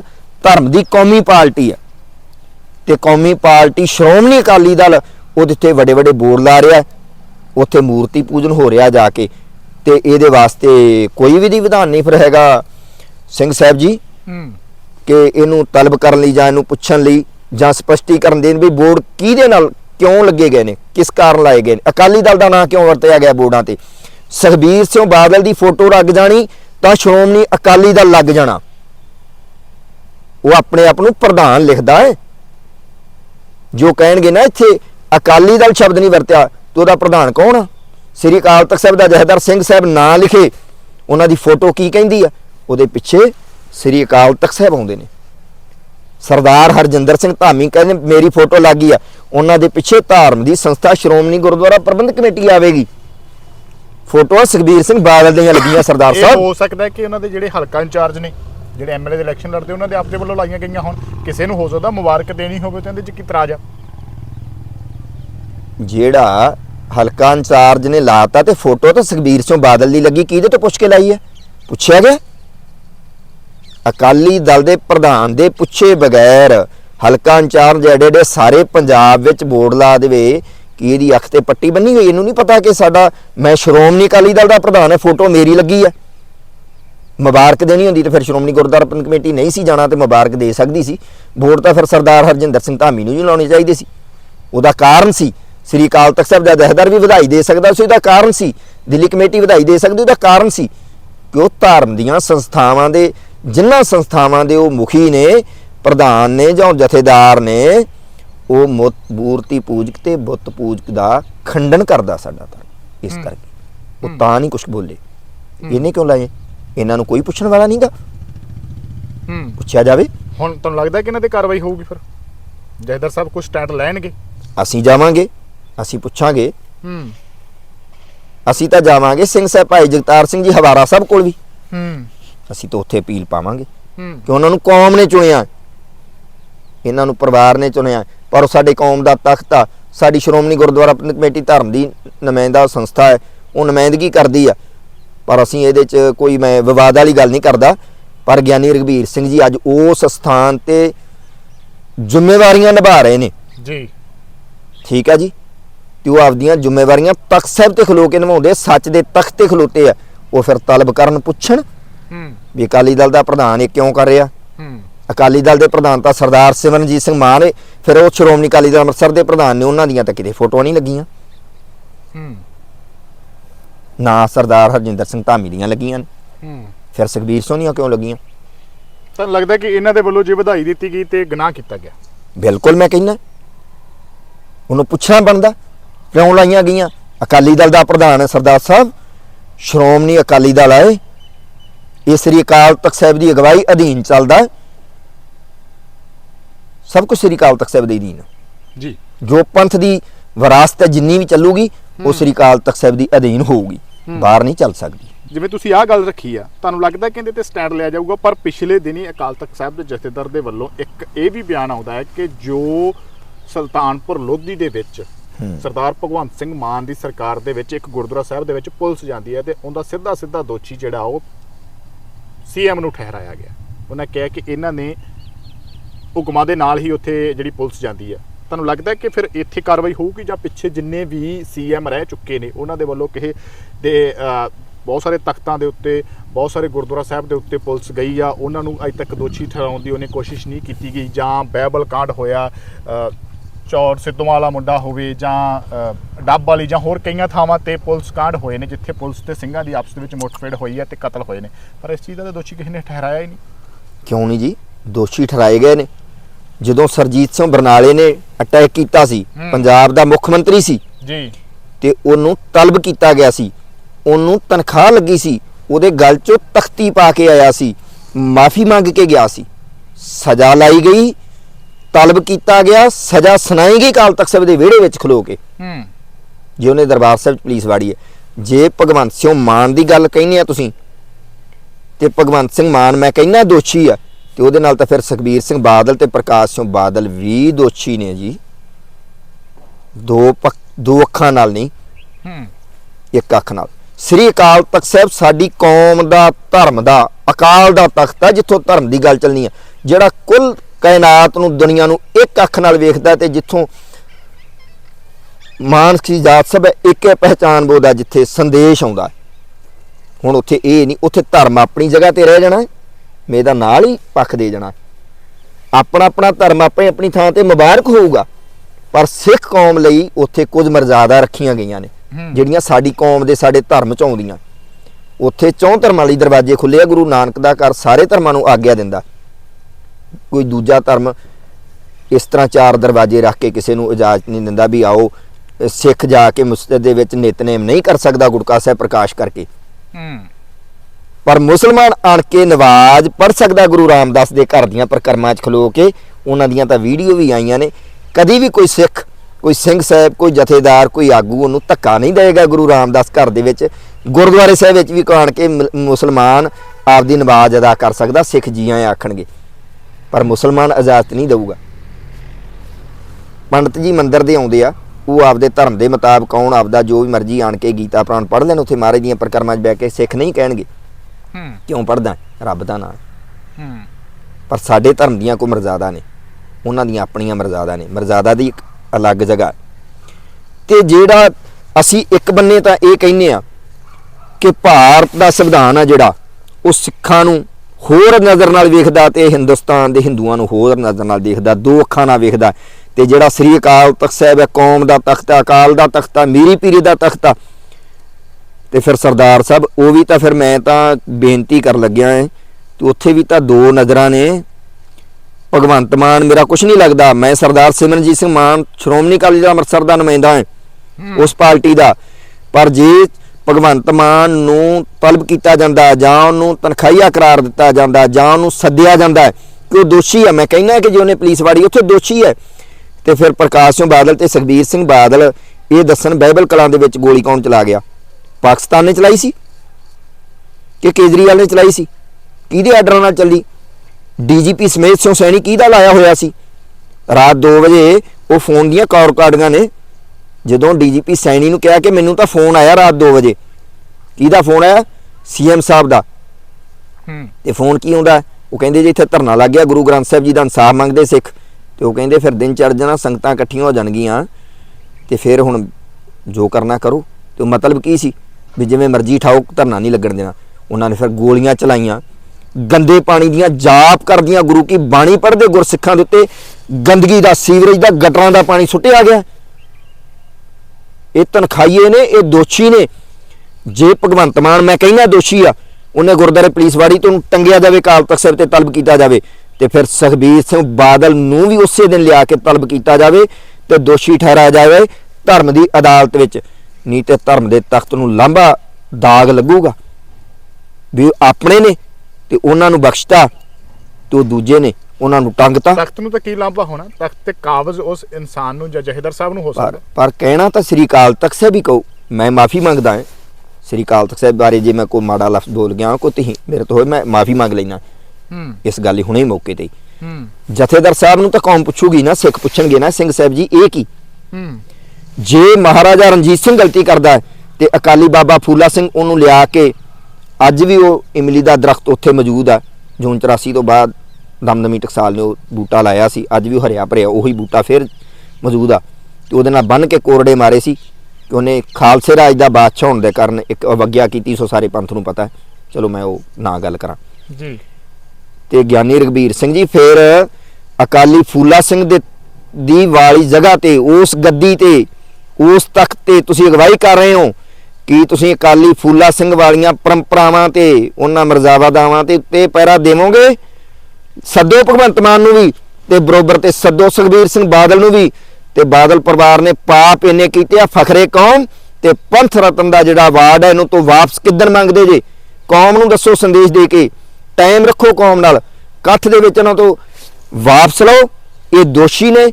ਧਰਮ ਦੀ ਕੌਮੀ ਪਾਰਟੀ ਹੈ ਤੇ ਕੌਮੀ ਪਾਰਟੀ ਸ਼੍ਰੋਮਣੀ ਅਕਾਲੀ ਦਲ ਉਹਦੇ ਤੇ ਵੱਡੇ ਵੱਡੇ ਬੋਰਡ ਲਾ ਰਿਹਾ। ਉੱਥੇ ਮੂਰਤੀ ਪੂਜਨ ਹੋ ਰਿਹਾ ਜਾ ਕੇ ਤੇ ਇਹਦੇ ਵਾਸਤੇ ਕੋਈ ਵੀ ਦੀ ਵਿਧਾਨ ਨਹੀਂ ਫਿਰ ਹੈਗਾ ਸਿੰਘ ਸਾਹਿਬ ਜੀ ਕਿ ਇਹਨੂੰ ਤਲਬ ਕਰਨ ਲਈ ਜਾਂ ਇਹਨੂੰ ਪੁੱਛਣ ਲਈ ਜਾਂ ਸਪਸ਼ਟੀਕਰਨ ਦੇਣ ਵੀ ਬੋਰਡ ਕਿਹਦੇ ਨਾਲ ਕਿਉਂ ਲੱਗੇ ਗਏ ਨੇ? ਕਿਸ ਕਾਰਨ ਲਾਏ ਗਏ ਨੇ? ਅਕਾਲੀ ਦਲ ਦਾ ਨਾਂ ਕਿਉਂ ਵਰਤਿਆ ਗਿਆ ਬੋਰਡਾਂ ਤੇ? ਸੁਖਬੀਰ ਸਿੰਘ ਬਾਦਲ ਦੀ ਫੋਟੋ ਲੱਗ ਜਾਣੀ, ਤਾਂ ਸ਼੍ਰੋਮਣੀ ਅਕਾਲੀ ਦਲ ਲੱਗ ਜਾਣਾ। ਉਹ ਆਪਣੇ ਆਪ ਨੂੰ ਪ੍ਰਧਾਨ ਲਿਖਦਾ ਹੈ। ਜੋ ਕਹਿਣਗੇ ਨਾ ਇੱਥੇ, ਅਕਾਲੀ ਦਲ ਸ਼ਬਦ ਨਹੀਂ ਵਰਤਿਆ, ਤੇ ਉਹਦਾ ਪ੍ਰਧਾਨ ਕੌਣ ਆ? ਸ੍ਰੀ ਅਕਾਲ ਤਖਤ ਸਾਹਿਬ ਦਾ ਜਹੇਦਾਰ ਸਿੰਘ ਸਾਹਿਬ ਨਾਂ ਲਿਖੇ। ਉਹਨਾਂ ਦੀ ਫੋਟੋ ਕੀ ਕਹਿੰਦੀ ਆ? ਉਹਦੇ ਪਿੱਛੇ ਸ੍ਰੀ ਅਕਾਲ ਤਖਤ ਸਾਹਿਬ ਆਉਂਦੇ ਨੇ। ਸਰਦਾਰ ਹਰਜਿੰਦਰ ਸਿੰਘ ਧਾਮੀ ਕਹਿੰਦੇ ਮੇਰੀ ਫੋਟੋ ਲੱਗੀ ਆ। ਉਹਨਾਂ ਦੇ ਪਿੱਛੇ ਧਾਰਮ ਦੀ ਸੰਸਥਾ ਸ਼੍ਰੋਮਣੀ ਗੁਰਦੁਆਰਾ ਪ੍ਰਬੰਧਕ ਕਮੇਟੀ ਆਵੇਗੀ। ਫੋਟੋਆਂ ਸੁਖਬੀਰ ਸਿੰਘ ਬਾਦਲ ਦੀਆਂ ਲੱਗੀਆਂ ਸਰਦਾਰ ਇਹ ਸਾਹਿਬ। ਹੋ ਸਕਦਾ ਕਿ ਉਹਨਾਂ ਦੇ ਜਿਹੜੇ ਹਲਕਾ ਇੰਚਾਰਜ ਨੇ ਜਿਹੜੇ ਐਮਐਲਏ ਦੇ ਇਲੈਕਸ਼ਨ ਲੜਦੇ ਉਹਨਾਂ ਦੇ ਆਪਦੇ ਵੱਲੋਂ ਲਾਈਆਂ ਗਈਆਂ ਹੋਣ। ਕਿਸੇ ਨੂੰ ਹੋ ਸਕਦਾ ਮੁਬਾਰਕ ਦੇਣੀ ਹੋਵੇ ਤੇ ਇਹਦੇ ਚ ਕੀ ਇਤਰਾਜ਼ ਆ? ਜਿਹੜਾ ਹਲਕਾ ਇੰਚਾਰਜ ਨੇ ਲਾਤਾ ਤੇ ਫੋਟੋ ਤਾਂ ਸੁਖਬੀਰ ਸਿੰਘ ਬਾਦਲ ਦੀ ਲੱਗੀ ਕਿਹਦੇ ਤੋਂ ਪੁੱਛ ਕੇ ਲਾਈ ਹੈ? ਪੁੱਛਿਆ ਗਿਆ? ਅਕਾਲੀ ਦਲ ਦੇ ਪ੍ਰਧਾਨ ਦੇ ਪੁੱਛੇ ਬਗੈਰ ਹਲਕਾ ਇੰਚਾਰਜ ਐਡੇ ਐਡੇ ਸਾਰੇ ਪੰਜਾਬ ਵਿੱਚ ਬੋਰਡ ਲਾ ਦੇਵੇ, ਕਿ ਇਹਦੀ ਅੱਖ ਤੇ ਪੱਟੀ ਬੰਨੀ ਹੋਈ? ਇਹਨੂੰ ਨਹੀਂ ਪਤਾ ਕਿ ਸਾਡਾ, ਮੈਂ ਸ਼੍ਰੋਮਣੀ ਅਕਾਲੀ ਦਲ ਦਾ ਪ੍ਰਧਾਨ ਹੈ, ਫੋਟੋ ਮੇਰੀ ਲੱਗੀ ਹੈ ਮੁਬਾਰਕ ਦੇਣੀ ਹੁੰਦੀ ਤੇ ਫਿਰ ਸ਼੍ਰੋਮਣੀ ਗੁਰਦੁਆਰਾ ਕਮੇਟੀ ਨਹੀਂ ਸੀ ਜਾਣਾ ਤੇ ਮੁਬਾਰਕ ਦੇ ਸਕਦੀ ਸੀ। ਵੋਟ ਤਾਂ ਫਿਰ ਸਰਦਾਰ ਹਰਜਿੰਦਰ ਸਿੰਘ ਧਾਮੀ ਨੂੰ ਹੀ ਲਾਉਣੀ ਚਾਹੀਦੀ ਸੀ। ਉਹਦਾ ਕਾਰਨ ਸੀ, ਸ੍ਰੀ ਅਕਾਲ ਤਖਤ ਸਾਹਿਬ ਦਾ ਜਹੇਦਾਰ ਵੀ ਵਧਾਈ ਦੇ ਸਕਦਾ ਸੀ, ਉਹਦਾ ਕਾਰਨ ਸੀ, ਦਿੱਲੀ ਕਮੇਟੀ ਵਧਾਈ ਦੇ ਸਕਦੀ, ਉਹਦਾ ਕਾਰਨ ਸੀ ਕਿ ਉਹ ਧਰਮ ਦੀਆਂ ਸੰਸਥਾਵਾਂ ਦੇ ਜਿਨ੍ਹਾਂ ਸੰਸਥਾਵਾਂ ਦੇ ਉਹ ਮੁਖੀ ਨੇ ਪ੍ਰਧਾਨ ਨੇ ਜਾਂ ਜਥੇਦਾਰ ਨੇ ਉਹ ਮੁੱਤ- ਮੂਰਤੀ ਪੂਜਕ ਤੇ ਬੁੱਤ ਪੂਜਕ ਦਾ ਖੰਡਨ ਕਰਦਾ ਸਾਡਾ ਧਰਮ ਇਸ। ਕਰਕੇ। ਉਹ ਤਾਂ ਨਹੀਂ ਕੁਝ ਬੋਲੇ। ਇਹਨੇ ਕਿਉਂ ਲਾਏ? ਇਹਨਾਂ ਨੂੰ ਕੋਈ ਪੁੱਛਣ ਵਾਲਾ ਨਹੀਂਗਾ। ਹੂੰ। ਪੁੱਛਿਆ ਜਾਵੇ। ਹੁਣ ਤੁਹਾਨੂੰ ਲੱਗਦਾ ਕਿ ਇਹਨਾਂ ਤੇ ਕਾਰਵਾਈ ਹੋਊਗੀ ਫਿਰ? ਜੈਦਰ ਸਾਹਿਬ ਕੁਝ ਸਟੈਂਡ ਲੈਣਗੇ? ਅਸੀਂ ਜਾਵਾਂਗੇ ਅਸੀਂ ਪੁੱਛਾਂਗੇ। ਹੂੰ। ਅਸੀਂ ਤਾਂ ਜਾਵਾਂਗੇ ਸਿੰਘ ਸਾਹਿਬ ਭਾਈ ਜਗਤਾਰ ਸਿੰਘ ਜੀ ਹਵਾਰਾ ਸਾਹਿਬ ਕੋਲ ਵੀ। ਹੂੰ। ਅਸੀਂ ਤਾਂ ਉੱਥੇ ਅਪੀਲ ਪਾਵਾਂਗੇ। ਕਿ ਉਹਨਾਂ ਨੂੰ ਕੌਮ ਨੇ ਚੁਣਿਆ। ਇਹਨਾਂ ਨੂੰ ਪਰਿਵਾਰ ਨੇ ਚੁਣਿਆ। ਪਰ ਉਹ ਸਾਡੀ ਕੌਮ ਦਾ ਤਖਤ ਆ। ਸਾਡੀ ਸ਼੍ਰੋਮਣੀ ਗੁਰਦੁਆਰਾ ਪ੍ਰਬੰਧਕ ਕਮੇਟੀ ਧਰਮ ਦੀ ਨੁਮਾਇੰਦਾ ਸੰਸਥਾ ਹੈ। ਉਹ ਨੁਮਾਇੰਦਗੀ ਕਰਦੀ ਆ। ਪਰ ਅਸੀਂ ਇਹਦੇ 'ਚ ਕੋਈ ਮੈਂ ਵਿਵਾਦ ਵਾਲੀ ਗੱਲ ਨਹੀਂ ਕਰਦਾ। ਪਰ ਗਿਆਨੀ ਰਘਬੀਰ ਸਿੰਘ ਜੀ ਅੱਜ ਉਸ ਸਥਾਨ ਤੇ ਜ਼ਿੰਮੇਵਾਰੀਆਂ ਨਿਭਾ ਰਹੇ ਨੇ। ਜੀ। ਠੀਕ ਆ ਜੀ? ਤੇ ਉਹ ਆਪਦੀਆਂ ਜ਼ਿੰਮੇਵਾਰੀਆਂ ਤਖਤ ਸਾਹਿਬ ਤੇ ਖਲੋ ਕੇ ਨਿਭਾਉਂਦੇ ਸੱਚ ਦੇ ਤਖਤ ਤੇ ਖਲੋਤੇ ਆ। ਉਹ ਫਿਰ ਤਲਬ ਕਰਨ ਪੁੱਛਣ। ਹੂੰ। ਵੀ ਅਕਾਲੀ ਦਲ ਦਾ ਪ੍ਰਧਾਨ ਇਹ ਕਿਉਂ ਕਰ ਰਿਹਾ? ਹੂੰ। ਅਕਾਲੀ ਦਲ ਦੇ ਪ੍ਰਧਾਨ ਤਾਂ ਸਰਦਾਰ ਸਿਮਰਨਜੀਤ ਸਿੰਘ ਮਾਨ ਨੇ ਫਿਰ ਉਹ ਸ਼੍ਰੋਮਣੀ ਅਕਾਲੀ ਦਲ ਅੰਮ੍ਰਿਤਸਰ ਦੇ ਪ੍ਰਧਾਨ ਨੇ ਉਹਨਾਂ ਦੀਆਂ ਤਾਂ ਕਿਤੇ ਫੋਟੋਆਂ ਨਹੀਂ ਲੱਗੀਆਂ। ਹੂੰ। ਨਾ ਸਰਦਾਰ ਹਰਜਿੰਦਰ ਸਿੰਘ ਧਾਮੀ ਦੀਆਂ ਲੱਗੀਆਂ। ਹੂੰ। ਫਿਰ ਸੁਖਬੀਰ ਸਿੰਘ ਦੀਆਂ ਕਿਉਂ ਲੱਗੀਆਂ? ਤੁਹਾਨੂੰ ਲੱਗਦਾ ਕਿ ਇਹਨਾਂ ਦੇ ਵੱਲੋਂ ਜੇ ਵਧਾਈ ਦਿੱਤੀ ਗਈ ਤੇ ਗੁਨਾਹ ਕੀਤਾ ਗਿਆ। ਬਿਲਕੁਲ ਮੈਂ ਕਹਿੰਦਾ। ਉਹਨੂੰ ਪੁੱਛਣਾ ਬਣਦਾ ਕਿਉਂ ਲਾਈਆਂ ਗਈਆਂ? ਅਕਾਲੀ ਦਲ ਦਾ ਪ੍ਰਧਾਨ ਸਰਦਾਰ ਸਾਹਿਬ। ਸ਼੍ਰੋਮਣੀ ਅਕਾਲੀ ਦਲ ਹੈ ਇਹ ਸ੍ਰੀ ਅਕਾਲ ਤਖਤ ਸਾਹਿਬ ਦੀ ਅਗਵਾਈ ਅਧੀਨ ਚੱਲਦਾ। ਸਭ ਕੁਝ ਸ੍ਰੀ ਅਕਾਲ ਤਖਤ ਸਾਹਿਬ ਦੇ ਅਧੀਨ। ਜੀ ਜੋ ਪੰਥ ਦੀ ਵਿਰਾਸਤ ਹੈ ਜਿੰਨੀ ਵੀ ਚੱਲੂਗੀ ਉਹ ਸ੍ਰੀ ਅਕਾਲ ਤਖਤ ਸਾਹਿਬ ਦੀ ਅਧੀਨ ਹੋਊਗੀ। ਬਾਹਰ ਨਹੀਂ ਚੱਲ ਸਕਦੀ ਜਿਵੇਂ ਤੁਸੀਂ ਆਹ ਗੱਲ ਰੱਖੀ ਆ ਤੁਹਾਨੂੰ ਲੱਗਦਾ ਕਿ ਇਹਦੇ ਤੇ ਸਟੈਂਡ ਲਿਆ ਜਾਊਗਾ ਪਰ ਪਿਛਲੇ ਦਿਨੀ ਅਕਾਲ ਤਖਤ ਸਾਹਿਬ ਦੇ ਜਥੇਦਾਰ ਦੇ ਵੱਲੋਂ ਇੱਕ ਇਹ ਵੀ ਬਿਆਨ ਆਉਂਦਾ ਹੈ ਕਿ ਜੋ ਸੁਲਤਾਨਪੁਰ ਲੋਧੀ ਦੇ ਵਿੱਚ। ਸਰਦਾਰ ਭਗਵੰਤ ਸਿੰਘ ਮਾਨ ਦੀ ਸਰਕਾਰ ਦੇ ਵਿੱਚ ਇੱਕ ਗੁਰਦੁਆਰਾ ਸਾਹਿਬ ਦੇ ਵਿੱਚ ਪੁਲਿਸ ਜਾਂਦੀ ਹੈ ਤੇ ਉਹਦਾ ਸਿੱਧਾ ਸਿੱਧਾ ਦੋਸ਼ੀ ਜਿਹੜਾ ਉਹ ਸੀਐਮ ਨੂੰ ਠਹਿਰਾਇਆ ਗਿਆ। ਉਹਨਾਂ ਕਿਹਾ ਕਿ ਇਹਨਾਂ ਨੇ ਹੁਕਮਾਂ ਦੇ ਨਾਲ ਹੀ ਉੱਥੇ ਜਿਹੜੀ ਪੁਲਿਸ ਜਾਂਦੀ ਹੈ। ਤੁਹਾਨੂੰ ਲੱਗਦਾ ਕਿ ਫਿਰ ਇੱਥੇ ਕਾਰਵਾਈ ਹੋਊਗੀ ਜਾਂ ਪਿੱਛੇ ਜਿੰਨੇ ਵੀ ਸੀਐਮ ਰਹਿ ਚੁੱਕੇ ਨੇ, ਉਹਨਾਂ ਦੇ ਵੱਲੋਂ ਕਿਸੇ ਦੇ ਬਹੁਤ ਸਾਰੇ ਤਖਤਾਂ ਦੇ ਉੱਤੇ, ਬਹੁਤ ਸਾਰੇ ਗੁਰਦੁਆਰਾ ਸਾਹਿਬ ਦੇ ਉੱਤੇ ਪੁਲਿਸ ਗਈ ਆ, ਉਹਨਾਂ ਨੂੰ ਅਜੇ ਤੱਕ ਦੋਸ਼ੀ ਠਹਿਰਾਉਣ ਦੀ ਉਹਨੇ ਕੋਸ਼ਿਸ਼ ਨਹੀਂ ਕੀਤੀ ਗਈ ਜਾਂ ਬਾਈਬਲ ਕਾਂਡ ਹੋਇਆ ਚੌਰ ਸਿੱਧੂ ਵਾਲਾ ਮੁੰਡਾ ਹੋਵੇ ਜਾਂ ਡੱਬ ਵਾਲੀ ਜਾਂ ਹੋਰ ਕਈਆਂ ਥਾਵਾਂ ਤੇ ਪੁਲਿਸ ਕਾਂਡ ਹੋਏ ਨੇ ਜਿੱਥੇ ਪੁਲਿਸ ਤੇ ਸਿੰਘਾਂ ਦੀ ਆਪਸ ਦੇ ਵਿੱਚ ਮੁੱਠਭੇੜ ਹੋਈ ਹੈ ਤੇ ਕਤਲ ਹੋਏ ਨੇ। ਪਰ ਇਸ ਚੀਜ਼ ਦਾ ਤਾਂ ਦੋਸ਼ੀ ਕਿਸੇ ਨੇ ਠਹਿਰਾਇਆ ਹੀ ਨਹੀਂ। ਕਿਉਂ ਨਹੀਂ ਜੀ? ਦੋਸ਼ੀ ਠਹਿਰਾਏ ਗਏ ਨੇ। ਜਦੋਂ ਸਰਜੀਤ ਸਿੰਘ ਬਰਨਾਲੇ ਨੇ ਅਟੈਕ ਕੀਤਾ ਸੀ। ਪੰਜਾਬ ਦਾ ਮੁੱਖ ਮੰਤਰੀ ਸੀ ਜੀ। ਤੇ ਉਹਨੂੰ ਤਲਬ ਕੀਤਾ ਗਿਆ ਸੀ ਉਹਨੂੰ ਤਨਖਾਹ ਲੱਗੀ ਸੀ ਉਹਦੇ ਗਲ 'ਚੋਂ ਤਖਤੀ ਪਾ ਕੇ ਆਇਆ ਸੀ ਮਾਫੀ ਮੰਗ ਕੇ ਗਿਆ ਸੀ। ਸਜ਼ਾ ਲਾਈ ਗਈ ਤਲਬ ਕੀਤਾ ਗਿਆ ਸਜ਼ਾ ਸੁਣਾਈ ਗਈ ਕਾਲ ਤਖਤ ਸਾਹਿਬ ਦੇ ਵਿਹੜੇ ਵਿੱਚ ਖਲੋ ਕੇ। ਹੂੰ। ਜੇ ਉਹਨੇ ਦਰਬਾਰ ਸਾਹਿਬ 'ਚ ਪੁਲਿਸ ਵਾੜੀ ਹੈ। ਜੇ ਭਗਵੰਤ ਸਿੰਘ ਮਾਨ ਦੀ ਗੱਲ ਕਹਿੰਦੇ ਆ ਤੁਸੀਂ ਤੇ ਭਗਵੰਤ ਸਿੰਘ ਮਾਨ ਮੈਂ ਕਹਿੰਦਾ ਦੋਸ਼ੀ ਆ ਤੇ ਉਹਦੇ ਨਾਲ ਤਾਂ ਫਿਰ ਸੁਖਬੀਰ ਸਿੰਘ ਬਾਦਲ ਤੇ ਪ੍ਰਕਾਸ਼ ਸਿੰਘ ਬਾਦਲ ਵੀ ਦੋਸ਼ੀ ਨੇ ਜੀ। ਦੋ ਦੋ ਅੱਖਾਂ ਨਾਲ ਨਹੀਂ ਹੂੰ। ਇੱਕ ਅੱਖ ਨਾਲ। ਸ੍ਰੀ ਅਕਾਲ ਤਖਤ ਸਾਹਿਬ ਸਾਡੀ ਕੌਮ ਦਾ ਧਰਮ ਦਾ ਅਕਾਲ ਦਾ ਤਖਤ ਹੈ ਜਿੱਥੋਂ ਧਰਮ ਦੀ ਗੱਲ ਚੱਲਣੀ ਹੈ ਜਿਹੜਾ ਕੁੱਲ ਕਾਇਨਾਤ ਨੂੰ ਦੁਨੀਆ ਨੂੰ ਇੱਕ ਅੱਖ ਨਾਲ ਵੇਖਦਾ ਤੇ ਜਿੱਥੋਂ ਮਾਨਸ ਦੀ ਜਾਤ ਸਭ ਹੈ, ਇੱਕੇ ਪਹਿਚਾਨ ਬੋਦਾ ਜਿੱਥੇ ਸੰਦੇਸ਼ ਆਉਂਦਾ। ਹੁਣ ਉੱਥੇ ਇਹ ਨਹੀਂ ਉੱਥੇ ਧਰਮ ਆਪਣੀ ਜਗ੍ਹਾ ਤੇ ਰਹਿ ਜਾਣਾ ਹੈ, ਮੇਰਾ ਨਾਲ ਹੀ ਪੱਖ ਦੇ ਜਾਣਾ ਆਪਣਾ ਆਪਣਾ ਧਰਮ ਆਪੇ ਆਪਣੀ ਥਾਂ ਤੇ ਮੁਬਾਰਕ ਹੋਊਗਾ ਪਰ ਸਿੱਖ ਕੌਮ ਲਈ ਉੱਥੇ ਕੁਝ ਮਰਜ਼ਾਦਾ ਰੱਖੀਆਂ ਗਈਆਂ ਨੇ। ਜਿਹੜੀਆਂ ਸਾਡੀ ਕੌਮ ਦੇ ਸਾਡੇ ਧਰਮ ਚ ਆਉਂਦੀਆਂ ਉੱਥੇ ਚੌਂ ਧਰਮਾਂ ਲਈ ਦਰਵਾਜ਼ੇ ਖੁੱਲੇ ਆ ਗੁਰੂ ਨਾਨਕ ਦਾ ਘਰ ਸਾਰੇ ਧਰਮਾਂ ਨੂੰ ਆਗਿਆ ਦਿੰਦਾ ਕੋਈ ਦੂਜਾ ਧਰਮ ਇਸ ਤਰ੍ਹਾਂ ਚਾਰ ਦਰਵਾਜ਼ੇ ਰੱਖ ਕੇ ਕਿਸੇ ਨੂੰ ਇਜਾਜ਼ਤ ਨਹੀਂ ਦਿੰਦਾ ਵੀ ਆਓ ਸਿੱਖ ਜਾ ਕੇ ਮਸਜਿਦ ਦੇ ਵਿੱਚ ਨਿਤਨੇਮ ਨਹੀਂ ਕਰ ਸਕਦਾ ਗੁਟਕਾ ਸਾਹਿਬ ਪ੍ਰਕਾਸ਼ ਕਰਕੇ। ਹੂੰ। ਪਰ ਮੁਸਲਮਾਨ ਆਣ ਕੇ ਨਵਾਜ਼ ਪੜ ਸਕਦਾ ਗੁਰੂ ਰਾਮਦਾਸ ਦੇ ਘਰ ਦੀਆਂ ਪ੍ਰਕਰਮਾਂ 'ਚ ਖਲੋ ਕੇ ਉਹਨਾਂ ਦੀਆਂ ਤਾਂ ਵੀਡੀਓ ਵੀ ਆਈਆਂ ਨੇ। ਕਦੀ ਵੀ ਕੋਈ ਸਿੱਖ ਕੋਈ ਸਿੰਘ ਸਾਹਿਬ ਕੋਈ ਜਥੇਦਾਰ ਕੋਈ ਆਗੂ ਉਹਨੂੰ ਧੱਕਾ ਨਹੀਂ ਦੇਗਾ ਗੁਰੂ ਰਾਮਦਾਸ ਘਰ ਦੇ ਵਿੱਚ। ਗੁਰਦੁਆਰੇ ਸਾਹਿਬ ਵਿੱਚ ਵੀ ਆਣ ਕੇ ਮੁਸਲਮਾਨ ਆਪਦੀ ਨਮਾਜ਼ ਅਦਾ ਕਰ ਸਕਦਾ ਸਿੱਖ ਜੀਆਂ ਆਖਣਗੇ। ਪਰ ਮੁਸਲਮਾਨ ਇਜਾਜ਼ਤ ਨਹੀਂ ਦੇਊਗਾ। ਪੰਡਤ ਜੀ ਮੰਦਿਰ ਦੇ ਆਉਂਦੇ ਆ ਉਹ ਆਪਦੇ ਧਰਮ ਦੇ ਮੁਤਾਬਕ ਆਉਣ ਆਪਦਾ ਜੋ ਵੀ ਮਰਜ਼ੀ ਆਣ ਕੇ ਗੀਤਾ ਪ੍ਰਾਣ ਪੜ੍ਹ ਲੈਣ ਉੱਥੇ ਮਹਾਰਾਜ ਦੀਆਂ ਪ੍ਰਕਰਮਾਂ 'ਚ ਬਹਿ ਕੇ ਸਿੱਖ ਨਹੀਂ ਕਹਿਣਗੇ। ਹੂੰ। ਕਿਉਂ ਪੜਦਾ ਰੱਬ ਦਾ ਨਾਮ। ਹੂੰ। ਪਰ ਸਾਡੇ ਧਰਮ ਦੀਆਂ ਕੋਈ ਮਰਜ਼ਾਦਾ ਨੇ। ਉਹਨਾਂ ਦੀਆਂ ਆਪਣੀਆਂ ਮਰਜ਼ਾਦਾ ਨੇ। ਮਰਜ਼ਾਦਾ ਦੀ ਇੱਕ ਅਲੱਗ ਜਗ੍ਹਾ। ਤੇ ਜਿਹੜਾ ਅਸੀਂ ਇੱਕ ਬੰਨੇ ਤਾਂ ਇਹ ਕਹਿੰਨੇ ਆ ਕਿ ਭਾਰਤ ਦਾ ਸੰਵਿਧਾਨ ਆ ਜਿਹੜਾ ਉਹ ਸਿੱਖਾਂ ਨੂੰ ਹੋਰ ਨਜ਼ਰ ਨਾਲ ਵੇਖਦਾ ਤੇ ਹਿੰਦੁਸਤਾਨ ਦੇ ਹਿੰਦੂਆਂ ਨੂੰ ਹੋਰ ਨਜ਼ਰ ਨਾਲ ਦੇਖਦਾ ਦੋ ਅੱਖਾਂ ਨਾਲ ਵੇਖਦਾ ਤੇ ਜਿਹੜਾ ਸ੍ਰੀ ਅਕਾਲ ਤਖਤ ਸਾਹਿਬ ਹੈ ਕੌਮ ਦਾ ਤਖਤ ਅਕਾਲ ਦਾ ਤਖਤ ਹੈ ਮੀਰੀ ਪੀਰੀ ਦਾ ਤਖਤ ਆ ਤੇ ਫਿਰ ਸਰਦਾਰ ਸਾਹਿਬ ਉਹ ਵੀ ਤਾਂ ਫਿਰ ਮੈਂ ਤਾਂ ਬੇਨਤੀ ਕਰ ਲੱਗਿਆ ਹਾਂ ਤੇ ਉੱਥੇ ਵੀ ਤਾਂ ਦੋ ਨਜ਼ਰਾਂ ਨੇ। ਭਗਵੰਤ ਮਾਨ ਮੇਰਾ ਕੁਝ ਨਹੀਂ ਲੱਗਦਾ ਮੈਂ ਸਰਦਾਰ ਸਿਮਰਨਜੀਤ ਸਿੰਘ ਮਾਨ ਸ਼੍ਰੋਮਣੀ ਅਕਾਲੀ ਦਲ ਅੰਮ੍ਰਿਤਸਰ ਦਾ ਨੁਮਾਇੰਦਾ ਹਾਂ। ਉਸ ਪਾਰਟੀ ਦਾ। ਪਰ ਜੇ ਭਗਵੰਤ ਮਾਨ ਨੂੰ ਤਲਬ ਕੀਤਾ ਜਾਂਦਾ ਜਾਂ ਉਹਨੂੰ ਤਨਖਾਹੀਆ ਕਰਾਰ ਦਿੱਤਾ ਜਾਂਦਾ ਜਾਂ ਉਹਨੂੰ ਸੱਦਿਆ ਜਾਂਦਾ ਕਿ ਉਹ ਦੋਸ਼ੀ ਹੈ। ਮੈਂ ਕਹਿੰਦਾ ਕਿ ਜੇ ਉਹਨੇ ਪੁਲਿਸ ਵਾੜੀ ਉੱਥੇ ਦੋਸ਼ੀ ਹੈ, ਤੇ ਫਿਰ ਪ੍ਰਕਾਸ਼ ਸਿੰਘ ਬਾਦਲ ਤੇ ਸੁਖਬੀਰ ਸਿੰਘ ਬਾਦਲ ਇਹ ਦੱਸਣ ਬਾਈਬਲ ਕਲਾਂ ਦੇ ਵਿੱਚ ਗੋਲੀ ਕੌਣ ਚਲਾ ਗਿਆ? ਪਾਕਿਸਤਾਨ ਨੇ ਚਲਾਈ ਸੀ ਕਿ ਕੇਜਰੀਵਾਲ ਨੇ ਚਲਾਈ ਸੀ? ਕਿਹਦੇ ਆਰਡਰ ਨਾਲ ਚੱਲੀ? ਡੀਜੀਪੀ ਸਮੇਤ ਸਿੰਘ ਸੈਣੀ ਕਿਹਦਾ ਲਾਇਆ ਹੋਇਆ ਸੀ? ਰਾਤ 2 ਵਜੇ ਉਹ ਫੋਨ ਦੀਆਂ ਕਾਲ ਰਿਕਾਰਡਿੰਗਾਂ ਨੇ ਜਦੋਂ ਡੀਜੀਪੀ ਸੈਣੀ ਨੂੰ ਕਿਹਾ ਕਿ ਮੈਨੂੰ ਤਾਂ ਫੋਨ ਆਇਆ ਰਾਤ 2 ਵਜੇ ਕਿਹਦਾ ਫੋਨ ਆਇਆ? ਸੀਐਮ ਸਾਹਿਬ ਦਾ। ਹੂੰ। ਤੇ ਫੋਨ ਕੀ ਆਉਂਦਾ? ਉਹ ਕਹਿੰਦੇ ਜੀ ਇੱਥੇ ਧਰਨਾ ਲੱਗ ਗਿਆ ਗੁਰੂ ਗ੍ਰੰਥ ਸਾਹਿਬ ਜੀ ਦਾ ਇਨਸਾਫ ਮੰਗਦੇ ਸਿੱਖ ਤੇ ਉਹ ਕਹਿੰਦੇ ਫਿਰ ਦਿਨ ਚੜ ਜਾਣਾ ਸੰਗਤਾਂ ਇਕੱਠੀਆਂ ਹੋ ਜਾਣਗੀਆਂ ਤੇ ਫਿਰ ਹੁਣ ਜੋ ਕਰਨਾ ਕਰੋ। ਤੇ ਉਹ ਮਤਲਬ ਕੀ ਸੀ? ਵੀ ਜਿਵੇਂ ਮਰਜ਼ੀ ਠਾਓ ਧਰਨਾ ਨਹੀਂ ਲੱਗਣ ਦੇਣਾ। ਉਹਨਾਂ ਨੇ ਫਿਰ ਗੋਲੀਆਂ ਚਲਾਈਆਂ। ਗੰਦੇ ਪਾਣੀ ਦੀਆਂ ਜਾਪ ਕਰਦੀਆਂ ਗੁਰੂ ਕੀ ਬਾਣੀ ਪੜ੍ਹਦੇ ਗੁਰਸਿੱਖਾਂ ਦੇ ਉੱਤੇ ਗੰਦਗੀ ਦਾ ਸੀਵਰੇਜ ਦਾ ਗਟਰਾਂ ਦਾ ਪਾਣੀ ਸੁੱਟਿਆ ਗਿਆ। ਇਹ ਤਨਖਾਈਏ ਨੇ, ਇਹ ਦੋਸ਼ੀ ਨੇ। ਜੇ ਭਗਵੰਤ ਮਾਨ, ਮੈਂ ਕਹਿੰਦਾ ਦੋਸ਼ੀ ਆ, ਉਹਨੇ ਗੁਰਦਾਰੇ ਪੁਲਿਸ ਵਾੜੀ ਤੋਂ ਟੰਗਿਆ ਜਾਵੇ, ਕਾਲ ਤਖਤ ਸਾਹਿਬ ਤੇ ਤਲਬ ਕੀਤਾ ਜਾਵੇ ਤੇ ਫਿਰ ਸੁਖਬੀਰ ਸਿੰਘ ਬਾਦਲ ਨੂੰ ਵੀ ਉਸੇ ਦਿਨ ਲਿਆ ਕੇ ਤਲਬ ਕੀਤਾ ਜਾਵੇ ਤੇ ਦੋਸ਼ੀ ਠਹਿਰਾਇਆ ਜਾਵੇ ਧਰਮ ਦੀ ਅਦਾਲਤ ਵਿੱਚ। ਨਹੀਂ ਤੇ ਧਰਮ ਦੇ ਤਖਤ ਨੂੰ ਲਾਂਭਾ ਦਾਗ ਲੱਗੂਗਾ। ਵੀ ਉਹ ਆਪਣੇ ਨੇ ਤੇ ਉਹਨਾਂ ਨੂੰ ਬਖਸ਼ਤਾ ਤੇ ਉਹ ਦੂਜੇ ਨੇ। ਉਹਨਾਂ ਨੂੰ ਟੰਗਤਾ। ਤਖਤ ਨੂੰ ਤਾਂ ਕੀ ਲਾਂਭਾ ਹੋਣਾ? ਤਖਤ ਤੇ ਕਾਬਜ਼ ਉਸ ਇਨਸਾਨ ਨੂੰ ਜਾਂ ਜਹੇਦਾਰ ਸਾਹਿਬ ਨੂੰ ਹੋ ਪਰ ਸਕਦਾ। ਪਰ ਕਹਿਣਾ ਤਾਂ ਸ੍ਰੀ ਅਕਾਲ ਤਖਤ ਸਾਹਿਬ ਹੀ ਕਹੋ। ਮੈਂ ਮਾਫੀ ਮੰਗਦਾ ਹਾਂ। ਸ੍ਰੀ ਅਕਾਲ ਤਖਤ ਸਾਹਿਬ ਬਾਰੇ ਜੇ ਮੈਂ ਕੋਈ ਮਾੜਾ ਲਫ਼ਜ਼ ਬੋਲ ਗਿਆ ਕੋਈ ਤੁਸੀਂ ਮੇਰੇ ਤੋਂ ਹੋਏ ਮੈਂ ਮਾਫੀ ਮੰਗ ਲੈਣਾ ਹੂੰ। ਇਸ ਗੱਲ ਹੀ ਹੁਣੇ ਹੀ ਮੌਕੇ ਤੇ। ਹੀ। ਹੂੰ ਜਥੇਦਾਰ ਸਾਹਿਬ ਨੂੰ ਤਾਂ ਕੌਮ ਪੁੱਛੂਗੀ ਨਾ ਸਿੱਖ ਪੁੱਛਣਗੇ ਨਾ ਸਿੰਘ ਸਾਹਿਬ ਜੀ ਇਹ ਕੀ? ਹੂੰ। ਜੇ ਮਹਾਰਾਜਾ ਰਣਜੀਤ ਸਿੰਘ ਗਲਤੀ ਕਰਦਾ ਹੈ ਤੇ ਅਕਾਲੀ ਬਾਬਾ ਫੂਲਾ ਸਿੰਘ ਉਹਨੂੰ ਲਿਆ ਕੇ ਅੱਜ ਵੀ ਉਹ ਇਮਲੀ ਦਾ ਦਰਖਤ ਉੱਥੇ ਮੌਜੂਦ ਆ ਜੂਨ 84 ਤੋਂ ਬਾਅਦ ਦਮਦਮੀ ਟਕਸਾਲ ਨੇ ਉਹ ਬੂਟਾ ਲਾਇਆ ਸੀ ਅੱਜ ਵੀ ਉਹ ਹਰਿਆ ਭਰਿਆ ਉਹੀ ਬੂਟਾ ਫਿਰ ਮੌਜੂਦ ਆ। ਤੇ ਉਹਦੇ ਨਾਲ ਬੰਨ ਕੇ ਕੋਰੜੇ ਮਾਰੇ ਸੀ ਕਿ ਉਹਨੇ ਖਾਲਸੇ ਰਾਜ ਦਾ ਬਾਦਸ਼ਾਹ ਹੋਣ ਦੇ ਕਾਰਨ ਇੱਕ ਅਵਗਿਆ ਕੀਤੀ ਸੋ ਸਾਰੇ ਪੰਥ ਨੂੰ ਪਤਾ ਹੈ। ਚਲੋ ਮੈਂ ਉਹ ਨਾ ਗੱਲ ਕਰਾਂ। ਜੀ। ਤੇ ਗਿਆਨੀ ਰਗਬੀਰ ਸਿੰਘ ਜੀ ਫਿਰ ਅਕਾਲੀ ਫੂਲਾ ਸਿੰਘ ਦੇ ਦੀ ਵਾਲੀ ਜਗ੍ਹਾ ਤੇ ਉਸ ਗੱਦੀ ਤੇ ਉਸ ਤਖਤ ਤੇ ਤੁਸੀਂ ਅਗਵਾਈ ਕਰ ਰਹੇ ਹੋ ਕੀ ਤੁਸੀਂ ਅਕਾਲੀ ਫੂਲਾ ਸਿੰਘ ਵਾਲੀਆਂ ਪਰੰਪਰਾਵਾਂ ਤੇ ਉਹਨਾਂ ਮਰਜ਼ਾਵਾਦਾਵਾਂ ਤੇ ਉੱਤੇ ਪਹਿਰਾ ਦੇਵੋਗੇ? ਸੱਦੋ ਭਗਵੰਤ ਮਾਨ ਨੂੰ ਵੀ, ਤੇ ਬਰੋਬਰ ਤੇ ਸੱਦੋ ਸੁਖਬੀਰ ਸਿੰਘ ਬਾਦਲ ਨੂੰ ਵੀ, ਤੇ ਬਾਦਲ ਪਰਿਵਾਰ ਨੇ ਪਾਪ ਇੰਨੇ ਕੀਤੇ ਆ, ਫਖਰੇ ਕੌਮ ਤੇ ਪੰਥ ਰਤਨ ਦਾ ਜਿਹੜਾ ਅਵਾਰਡ ਹੈ, ਇਹਨੂੰ ਤੋਂ ਵਾਪਸ ਕਿੱਦਣ ਮੰਗਦੇ ਜੇ? ਕੌਮ ਨੂੰ ਦੱਸੋ ਸੰਦੇਸ਼ ਦੇ ਕੇ। ਟਾਈਮ ਰੱਖੋ ਕੌਮ ਨਾਲ। ਕੱਥ ਦੇ ਵਿੱਚ ਇਹਨਾਂ ਤੋਂ ਵਾਪਸ ਲਓ। ਇਹ ਦੋਸ਼ੀ ਨੇ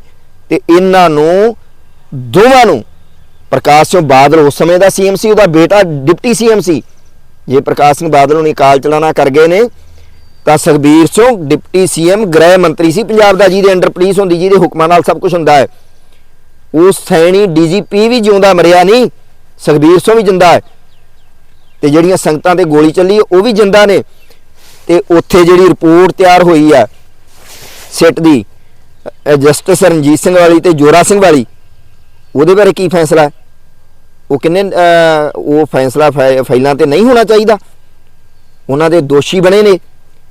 ਤੇ ਇਹਨਾਂ ਨੂੰ, ਦੋਵਾਂ ਨੂੰ। ਪ੍ਰਕਾਸ਼ ਸਿੰਘ ਬਾਦਲ ਉਸ ਸਮੇਂ ਦਾ ਸੀਐਮ ਸੀ, ਉਹਦਾ ਬੇਟਾ ਡਿਪਟੀ ਸੀਐਮ ਸੀ। ਜੇ ਪ੍ਰਕਾਸ਼ ਸਿੰਘ ਬਾਦਲ ਨੂੰ ਕਾਲ ਚਲਾਣਾ ਕਰ ਗਏ ਨੇ ਤਾਂ ਸੁਖਬੀਰ ਸਿੰਘ, ਡਿਪਟੀ ਸੀਐਮ, ਗ੍ਰਹਿ ਮੰਤਰੀ ਸੀ। ਪੰਜਾਬ ਦਾ ਜਿਹਦੇ ਅੰਡਰ ਪੁਲਿਸ ਹੁੰਦੀ, ਜਿਹਦੇ ਹੁਕਮਾਂ ਨਾਲ ਸਭ ਕੁਝ ਹੁੰਦਾ ਹੈ। ਉਹ ਸੈਣੀ ਡੀਜੀਪੀ ਵੀ ਜਿਉਂਦਾ ਮਰਿਆ ਨਹੀਂ, ਸੁਖਬੀਰ ਸਿੰਘ ਵੀ ਜਿੰਦਾ ਹੈ। ਤੇ ਜਿਹੜੀਆਂ ਸੰਗਤਾਂ ਤੇ ਗੋਲੀ ਚੱਲੀ, ਉਹ ਵੀ ਜਿੰਦਾ ਨੇ। ਤੇ ਉੱਥੇ ਜਿਹੜੀ ਰਿਪੋਰਟ ਤਿਆਰ ਹੋਈ ਆ ਸਿੱਟ ਦੀ ਜਸਟਿਸ ਰਣਜੀਤ ਸਿੰਘ ਵਾਲੀ ਤੇ ਜੋਰਾ ਸਿੰਘ ਵਾਲੀ, ਉਹਦੇ ਬਾਰੇ ਕੀ ਫੈਸਲਾ ਉਹ ਕਿੰਨੇ ਉਹ ਫੈਸਲਾ ਫੈ- ਫਾਈਲਾਂ ਤੇ ਨਹੀਂ ਹੋਣਾ ਚਾਹੀਦਾ। ਉਹਨਾਂ ਦੇ ਦੋਸ਼ੀ ਬਣੇ ਨੇ।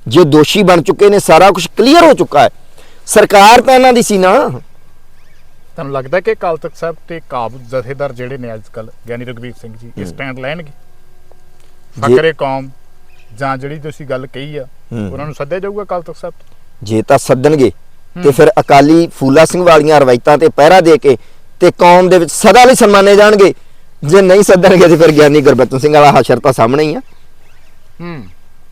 ਜੇ ਦੋਸ਼ੀ ਬਣ ਚੁੱਕੇ ਨੇ ਸਾਰਾ ਕੁਝ ਕਲੀਅਰ ਹੋ ਚੁੱਕਾ ਹੈ। ਸਰਕਾਰ ਤਾਂ ਇਹਨਾਂ ਦੀ ਸੀ ਨਾ। ਤੁਹਾਨੂੰ ਲੱਗਦਾ ਕਿ ਅਕਾਲ ਤਖਤ ਸਾਹਿਬ ਤੇ ਕਾਬੂ ਜਥੇਦਾਰ ਜਿਹੜੇ ਨੇ ਅੱਜਕੱਲ ਗਿਆਨੀ ਰਗਵੀਰ ਸਿੰਘ ਜੀ ਇਹ ਸਟੈਂਡ ਲੈਣਗੇ? ਫਕਰੇ ਕੌਮ ਜਾਂ ਜਿਹੜੀ ਤੁਸੀਂ ਗੱਲ ਕਹੀ ਆ। ਉਹਨਾਂ ਨੂੰ ਸੱਦਿਆ ਜਾਊਗਾ ਅਕਾਲ ਤਖਤ ਸਾਹਿਬ? ਜੇ ਤਾਂ ਸੱਦਣਗੇ ਤੇ ਫਿਰ ਅਕਾਲੀ ਫੂਲਾ ਸਿੰਘ ਵਾਲੀਆਂ ਰਵਾਇਤਾਂ ਤੇ ਪਹਿਰਾ ਦੇ ਕੇ ਤੇ ਕੌਮ ਦੇ ਵਿੱਚ ਸਦਾ ਲਈ ਸਨਮਾਨੇ ਜਾਣਗੇ। ਜੇ ਨਹੀਂ ਸੱਦਣਗੇ ਤੇ ਫਿਰ ਗਿਆਨੀ ਗੁਰਬਚਨ ਸਿੰਘ ਵਾਲਾ ਹਸ਼ਰ ਤਾਂ ਸਾਹਮਣੇ ਹੀ ਆ। ਹੂੰ।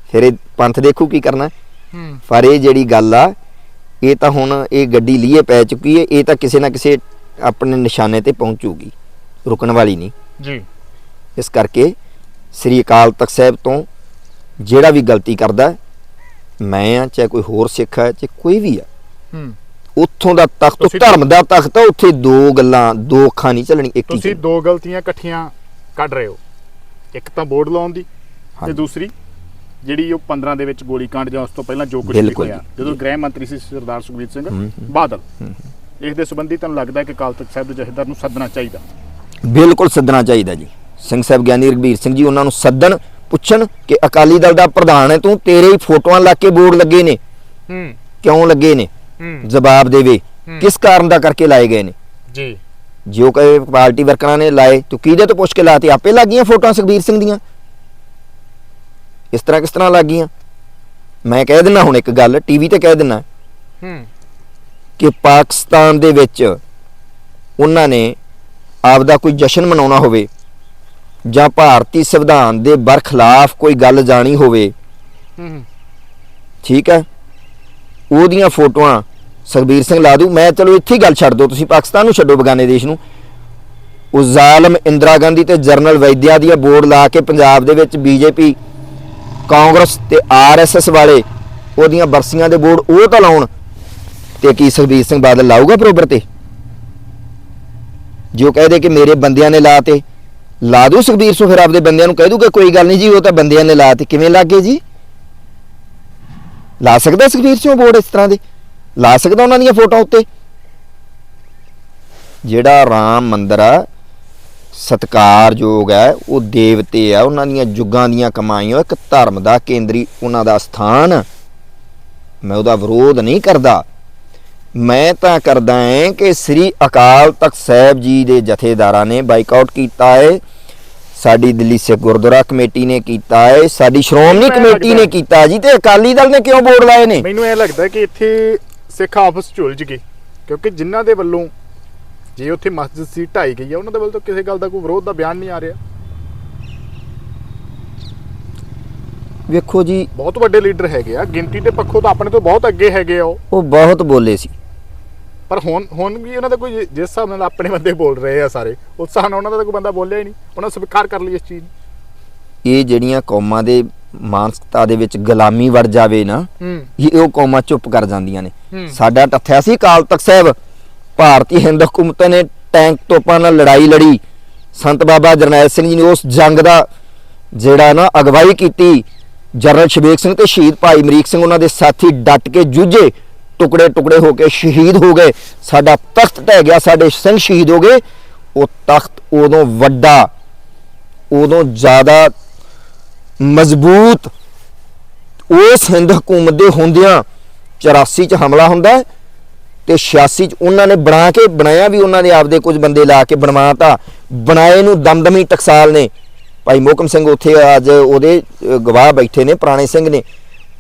ਫਿਰ ਇਹ ਪੰਥ ਦੇਖੂ ਕੀ ਕਰਨਾ ਹੈ। ਪਰ ਇਹ ਜਿਹੜੀ ਗੱਲ ਆ ਇਹ ਤਾਂ ਹੁਣ ਇਹ ਗੱਡੀ ਲੀਏ ਪੈ ਚੁੱਕੀ ਹੈ ਇਹ ਤਾਂ ਕਿਸੇ ਨਾ ਕਿਸੇ ਆਪਣੇ ਨਿਸ਼ਾਨੇ ਤੇ ਪਹੁੰਚੂਗੀ ਰੁਕਣ ਵਾਲੀ ਨਹੀਂ ਜੀ ਇਸ ਕਰਕੇ ਸ੍ਰੀ ਅਕਾਲ ਤਖਤ ਸਾਹਿਬ ਤੋਂ ਜਿਹੜਾ ਵੀ ਗਲਤੀ ਕਰਦਾ ਮੈਂ ਆ ਚਾਹੇ ਕੋਈ ਹੋਰ ਸਿੱਖ ਹੈ ਚਾਹੇ ਕੋਈ ਵੀ ਆ ਹੂੰ ਉੱਥੋਂ ਦਾ ਤਖਤ ਧਰਮ ਦਾ ਤਖਤ ਆ ਉੱਥੇ ਦੋ ਗੱਲਾਂ ਦੋ ਅੱਖਾਂ ਨਹੀਂ ਚੱਲਣੀ ਇੱਕ ਹੀ ਤੁਸੀਂ। ਦੋ ਗਲਤੀਆਂ ਇਕੱਠੀਆਂ ਕੱਢ ਰਹੇ ਹੋ ਇੱਕ ਤਾਂ ਬੋਰਡ ਲਾਉਣ ਦੀ ਤੇ। ਦੂਸਰੀ ਜਿਹੜੀ ਉਹ 15 ਦੇ ਵਿੱਚ ਗੋਲੀ ਕਾਂਡ ਜਾਂ ਉਸ ਤੋਂ ਪਹਿਲਾਂ ਜੋ ਕੁਝ ਹੋਇਆ। ਜਦੋਂ ਗ੍ਰਹਿ ਮੰਤਰੀ ਸੀ ਸਰਦਾਰ ਸੁਖਬੀਰ ਸਿੰਘ। ਬਾਦਲ। ਇਸ ਦੇ ਸੰਬੰਧੀ ਤੁਹਾਨੂੰ ਲੱਗਦਾ ਹੈ ਕਿ ਅਕਾਲ ਤਖਤ ਸਾਹਿਬ ਦੇ ਜਥੇਦਾਰ ਨੂੰ ਸੱਦਣਾ ਚਾਹੀਦਾ? ਬਿਲਕੁਲ ਸੱਦਣਾ ਚਾਹੀਦਾ ਜੀ। ਸਿੰਘ ਸਾਹਿਬ ਗਿਆਨੀ ਰਘਬੀਰ ਸਿੰਘ ਜੀ ਉਹਨਾਂ ਨੂੰ ਸੱਦਣ ਪੁੱਛਣ ਕਿ ਅਕਾਲੀ ਦਲ ਦਾ ਪ੍ਰਧਾਨ ਹੈ ਤੂੰ ਤੇਰੇ ਹੀ ਫੋਟੋਆਂ ਲਾ ਕੇ ਬੋਰਡ ਲੱਗੇ ਨੇ। ਹੂੰ। ਕਿਉਂ ਲੱਗੇ ਨੇ? ਹੂੰ। ਜਵਾਬ ਦੇਵੇ। ਕਿਸ ਕਾਰਨ ਦਾ ਕਰਕੇ ਲਾਏ ਗਏ ਨੇ? ਜੀ। ਜੋ ਕਹੇ ਪਾਰਟੀ ਵਰਕਰਾਂ ਨੇ ਲਾਏ ਤੂੰ ਕਿਹਦੇ ਤੋਂ ਪੁੱਛ ਕੇ ਲਾਤੇ? ਆਪੇ ਲੱਗੀਆਂ ਫੋਟੋਆਂ ਸੁਖਬੀਰ ਸਿੰਘ ਦੀਆਂ। ਇਸ ਤਰ੍ਹਾਂ ਕਿਸ ਤਰ੍ਹਾਂ ਲੱਗੀਆਂ ਮੈਂ ਕਹਿ ਦਿੰਨਾ ਹੁਣ ਇੱਕ ਗੱਲ ਟੀਵੀ ਤੇ ਕਹਿ ਦਿੰਨਾ। ਹੂੰ। ਕਿ ਪਾਕਿਸਤਾਨ ਦੇ ਵਿੱਚ ਉਹਨਾਂ ਨੇ ਆਪਦਾ ਕੋਈ ਜਸ਼ਨ ਮਨਾਉਣਾ ਹੋਵੇ ਜਾਂ ਭਾਰਤੀ ਸੰਵਿਧਾਨ ਦੇ ਬਰਖਲਾਫ ਕੋਈ ਗੱਲ ਜਾਣੀ ਹੋਵੇ। ਹੂੰ ਠੀਕ ਹੈ? ਉਹਦੀਆਂ ਫੋਟੋਆਂ ਸੁਖਬੀਰ ਸਿੰਘ ਲਾ ਦੂ ਮੈਂ ਚਲੋ ਇੱਥੇ ਹੀ ਗੱਲ ਛੱਡ ਦਿਓ। ਤੁਸੀਂ ਪਾਕਿਸਤਾਨ ਨੂੰ ਛੱਡੋ ਬਗਾਨੇ ਦੇਸ਼ ਨੂੰ। ਉਹ ਜ਼ਾਲਮ ਇੰਦਰਾ ਗਾਂਧੀ ਤੇ ਜਰਨਲ ਵੈਦਿਆ ਦੀਆਂ ਬੋਰਡ ਲਾ ਕੇ ਪੰਜਾਬ ਦੇ ਵਿੱਚ ਬੀਜੇਪੀ ਕਾਂਗਰਸ ਤੇ ਆਰਐਸਐਸ ਵਾਲੇ ਉਹਦੀਆਂ ਬਰਸੀਆਂ ਦੇ ਬੋਰਡ ਉਹ ਤਾਂ ਲਾਉਣ ਤੇ ਕੀ ਸੁਖਬੀਰ ਸਿੰਘ ਬਾਦਲ ਲਾਊਗਾ ਬਰੋਬਰ ਤੇ? ਜੋ ਕਹਦੇ ਕਿ ਮੇਰੇ ਬੰਦਿਆਂ ਨੇ ਲਾਤੇ, ਲਾ ਦੂ ਸੁਖਬੀਰ ਸੋ ਫਿਰ ਆਪਦੇ ਬੰਦਿਆਂ ਨੂੰ ਕਹਿ ਦੂਗਾ ਕੋਈ ਗੱਲ ਨਹੀਂ ਜੀ, ਉਹ ਤਾਂ ਬੰਦਿਆਂ ਨੇ ਲਾਤੇ, ਕਿਵੇਂ ਲੱਗੇ ਜੀ? ਲਾ ਸਕਦਾ ਸੁਖਬੀਰ ਸਿੰਘ ਬੋਰਡ ਇਸ ਤਰ੍ਹਾਂ ਦੇ? ਲਾ ਸਕਦਾ ਉਹਨਾਂ ਦੀਆਂ ਫੋਟੋਆਂ ਉੱਤੇ? ਜਿਹੜਾ ਰਾਮ ਮੰਦਿਰ ਆ ਸਤਕਾਰਯੋਗ ਹੈ ਉਹ ਦੇਵਤੇ ਆ ਉਹਨਾਂ ਦੀਆਂ ਜੁਗਾਂ ਦੀਆਂ ਕਮਾਈਆਂ ਇੱਕ ਧਰਮ ਦਾ ਕੇਂਦਰੀ ਉਹਨਾਂ ਦਾ ਸਥਾਨ। ਮੈਂ ਉਹਦਾ ਵਿਰੋਧ ਨਹੀਂ ਕਰਦਾ। ਮੈਂ ਤਾਂ ਕਰਦਾ ਹਾਂ ਕਿ ਸ੍ਰੀ ਅਕਾਲ ਤਖਤ ਸਾਹਿਬ ਜੀ ਦੇ ਜਥੇਦਾਰਾਂ ਨੇ ਬਾਈਕਾਟ ਕੀਤਾ ਹੈ ਸਾਡੀ ਦਿੱਲੀ ਸਿੱਖ ਗੁਰਦੁਆਰਾ ਕਮੇਟੀ ਨੇ ਕੀਤਾ ਹੈ ਸਾਡੀ ਸ਼੍ਰੋਮਣੀ ਕਮੇਟੀ ਨੇ ਕੀਤਾ ਜੀ ਤੇ ਅਕਾਲੀ ਦਲ ਨੇ ਕਿਉਂ ਬੋਰਡ ਲਾਏ ਨੇ? ਮੈਨੂੰ ਇਹ ਲੱਗਦਾ ਕਿ ਇੱਥੇ ਸਿੱਖ ਆਪਸ ਝੁਲਜ ਗਏ ਕਿਉਂਕਿ ਜਿਨ੍ਹਾਂ ਦੇ ਵੱਲੋਂ ਜੇ ਉੱਥੇ ਮਸਜਿਦ ਸੀ ਢਾਈ ਗਈ ਆ ਉਹਨਾਂ ਦੇ ਵੱਲੋਂ ਤਾਂ ਕਿਸੇ ਗੱਲ ਦਾ ਕੋਈ ਵਿਰੋਧ ਦਾ ਬਿਆਨ ਨਹੀਂ ਆ ਰਿਹਾ। ਵੇਖੋ ਜੀ। ਬਹੁਤ ਵੱਡੇ ਲੀਡਰ ਹੈਗੇ ਆ ਗਿਣਤੀ ਦੇ ਪੱਖੋਂ ਤਾਂ ਆਪਣੇ ਤੋਂ ਬਹੁਤ ਅੱਗੇ ਹੈਗੇ ਆ ਉਹ। ਉਹ ਬਹੁਤ ਬੋਲੇ ਸੀ। ਪਰ ਹੁਣ ਹੁਣ ਵੀ ਉਹਨਾਂ ਦਾ ਕੋਈ ਜਿਸ ਹਿਸਾਬ ਨਾਲ ਆਪਣੇ ਬੰਦੇ ਬੋਲ ਰਹੇ ਆ ਸਾਰੇ ਉਸ ਹਿਸਾਬ ਨਾਲ ਉਹਨਾਂ ਦਾ ਤਾਂ ਕੋਈ ਬੰਦਾ ਬੋਲਿਆ ਹੀ ਨਹੀਂ ਉਹਨਾਂ ਸਵੀਕਾਰ ਕਰ ਲਈ ਇਸ ਚੀਜ਼ ਨੂੰ। ਇਹ ਜਿਹੜੀਆਂ ਕੌਮਾਂ ਦੇ ਮਾਨਸਿਕਤਾ ਦੇ ਵਿੱਚ ਗੁਲਾਮੀ ਵੜ ਜਾਵੇ ਨਾ ਇਹ ਉਹ ਕੌਮਾਂ ਚੁੱਪ ਕਰ ਜਾਂਦੀਆਂ ਨੇ। ਸਾਡਾ ਟੱਥਿਆ ਸੀ ਅਕਾਲ ਤਖਤ ਸਾਹਿਬ ਭਾਰਤੀ ਹਿੰਦ ਹਕੂਮਤ ਨੇ ਟੈਂਕ ਤੋਪਾਂ ਨਾਲ ਲੜਾਈ ਲੜੀ। ਸੰਤ ਬਾਬਾ ਜਰਨੈਲ ਸਿੰਘ ਜੀ ਨੇ ਉਸ ਜੰਗ ਦਾ ਜਿਹੜਾ ਨਾ ਅਗਵਾਈ ਕੀਤੀ। ਜਨਰਲ ਸ਼ਬੀਕ ਸਿੰਘ ਤੇ ਸ਼ਹੀਦ ਭਾਈ ਅਮਰੀਕ ਸਿੰਘ ਉਹਨਾਂ ਦੇ ਸਾਥੀ ਡਟ ਕੇ ਜੂਝੇ। ਟੁਕੜੇ ਟੁਕੜੇ ਹੋ ਕੇ ਸ਼ਹੀਦ ਹੋ ਗਏ। ਸਾਡਾ ਤਖਤ ਢਹਿ ਗਿਆ, ਸਾਡੇ ਸਿੰਘ ਸ਼ਹੀਦ ਹੋ ਗਏ। ਉਹ ਤਖਤ ਉਦੋਂ ਵੱਡਾ, ਉਦੋਂ ਜ਼ਿਆਦਾ ਮਜ਼ਬੂਤ। ਉਸ ਹਿੰਦ ਹਕੂਮਤ ਦੇ ਹੁੰਦਿਆਂ 84 ਚ ਹਮਲਾ ਹੁੰਦਾ ਹੈ। ਤੇ 86 ਚ ਉਹਨਾਂ ਨੇ ਬਣਾ ਕੇ ਬਣਾਇਆ ਵੀ ਉਹਨਾਂ ਦੇ ਆਪਦੇ ਕੁਝ ਬੰਦੇ ਲਾ ਕੇ ਬਣਵਾਤਾ। ਬਣਾਏ ਨੂੰ ਦਮਦਮੀ ਟਕਸਾਲ ਨੇ। ਭਾਈ ਮੋਹਕਮ ਸਿੰਘ ਉੱਥੇ ਅੱਜ ਉਹਦੇ ਗਵਾਹ ਬੈਠੇ ਨੇ, ਪੁਰਾਣੇ ਸਿੰਘ ਨੇ।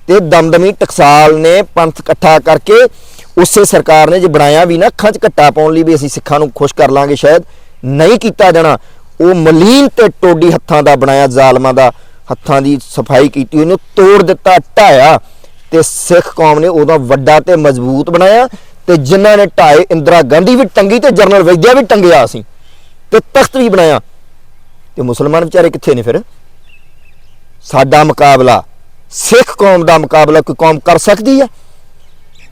ਤੇ ਦਮਦਮੀ ਟਕਸਾਲ ਨੇ ਪੰਥ ਇਕੱਠਾ ਕਰਕੇ ਉਸੇ ਸਰਕਾਰ ਨੇ ਜੇ ਬਣਾਇਆ ਵੀ ਨਾ ਅੱਖਾਂ 'ਚ ਘੱਟਾ ਪਾਉਣ ਲਈ ਵੀ ਅਸੀਂ ਸਿੱਖਾਂ ਨੂੰ ਖੁਸ਼ ਕਰ ਲਾਂਗੇ ਸ਼ਾਇਦ। ਨਹੀਂ ਕੀਤਾ ਜਾਣਾ। ਉਹ ਮਲੀਨ ਤੇ ਟੋਡੀ ਹੱਥਾਂ ਦਾ ਬਣਾਇਆ, ਜ਼ਾਲਮਾਂ ਦਾ ਹੱਥਾਂ ਦੀ ਸਫ਼ਾਈ ਕੀਤੀ, ਉਹਨੂੰ ਤੋੜ ਦਿੱਤਾ, ਢਾਇਆ। ਤੇ ਸਿੱਖ ਕੌਮ ਨੇ ਉਹਦਾ ਵੱਡਾ ਤੇ ਮਜ਼ਬੂਤ ਬਣਾਇਆ। ਤੇ ਜਿਨ੍ਹਾਂ ਨੇ ਢਾਏ ਇੰਦਰਾ ਗਾਂਧੀ ਵੀ ਟੰਗੀ ਤੇ ਜਨਰਲ ਵੈਦਿਆ ਵੀ ਟੰਗਿਆ ਸੀ ਤੇ ਤਖਤ ਵੀ ਬਣਾਇਆ। ਤੇ ਮੁਸਲਮਾਨ ਵਿਚਾਰੇ ਕਿੱਥੇ ਨੇ ਫਿਰ? ਸਾਡਾ ਮੁਕਾਬਲਾ, ਸਿੱਖ ਕੌਮ ਦਾ ਮੁਕਾਬਲਾ ਕੋਈ ਕੌਮ ਕਰ ਸਕਦੀ ਆ?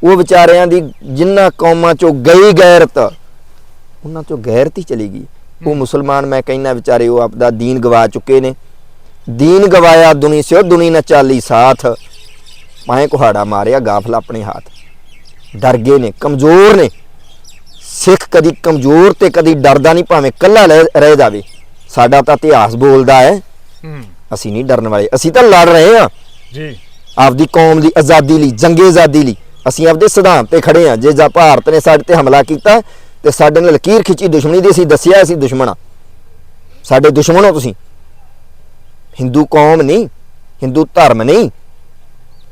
ਉਹ ਵਿਚਾਰਿਆਂ ਦੀ ਜਿੰਨਾ ਕੌਮਾਂ ਚੋਂ ਗਈ ਗੈਰਤ, ਉਹਨਾਂ ਚੋਂ ਗੈਰਤ ਹੀ ਚਲੀ ਗਈ। ਉਹ ਮੁਸਲਮਾਨ ਮੈਂ ਕਹਿੰਨਾ ਵਿਚਾਰੇ, ਉਹ ਆਪਦਾ ਦੀਨ ਗਵਾ ਚੁੱਕੇ ਨੇ। ਦੀਨ ਗਵਾਇਆ ਦੁਨੀ ਸਿਓ ਦੁਨੀ ਨਾ ਚਾਲੀ ਸਾਥ। ਪਾਏ ਕੁਹਾੜਾ ਮਾਰਿਆ, ਗਾਫਲਾ ਆਪਣੇ ਹੱਥ। ਡਰ ਗਏ ਨੇ ਕਮਜ਼ੋਰ ਨੇ। ਸਿੱਖ ਕਦੀ ਕਮਜ਼ੋਰ ਤੇ ਕਦੀ ਡਰਦਾ ਨਹੀਂ ਭਾਵੇਂ ਕੱਲਾ ਰਹਿ ਜਾਵੇ। ਸਾਡਾ ਤਾਂ ਇਤਿਹਾਸ ਬੋਲਦਾ ਹੈ। ਅਸੀਂ ਨਹੀਂ ਡਰਨ ਵਾਲੇ ਅਸੀਂ ਤਾਂ ਲੜ ਰਹੇ ਹਾਂ। ਜੀ। ਆਪਦੀ ਕੌਮ ਦੀ ਆਜ਼ਾਦੀ ਲਈ ਜੰਗੇ ਆਜ਼ਾਦੀ ਲਈ ਅਸੀਂ ਆਪਦੇ ਸਿਧਾਂਤ ਤੇ ਖੜੇ ਹਾਂ। ਜੇ ਜਾ ਭਾਰਤ ਨੇ ਸਾਡੇ ਤੇ ਹਮਲਾ ਕੀਤਾ ਤੇ ਸਾਡੇ ਨਾਲ ਲਕੀਰ ਖਿੱਚੀ ਦੁਸ਼ਮਣੀ ਦੀ ਅਸੀਂ ਦੱਸਿਆ ਅਸੀਂ ਦੁਸ਼ਮਣ ਹਾਂ। ਸਾਡੇ ਦੁਸ਼ਮਣ ਹੋ ਤੁਸੀਂ। ਹਿੰਦੂ ਕੌਮ ਨਹੀਂ ਹਿੰਦੂ ਧਰਮ ਨਹੀਂ।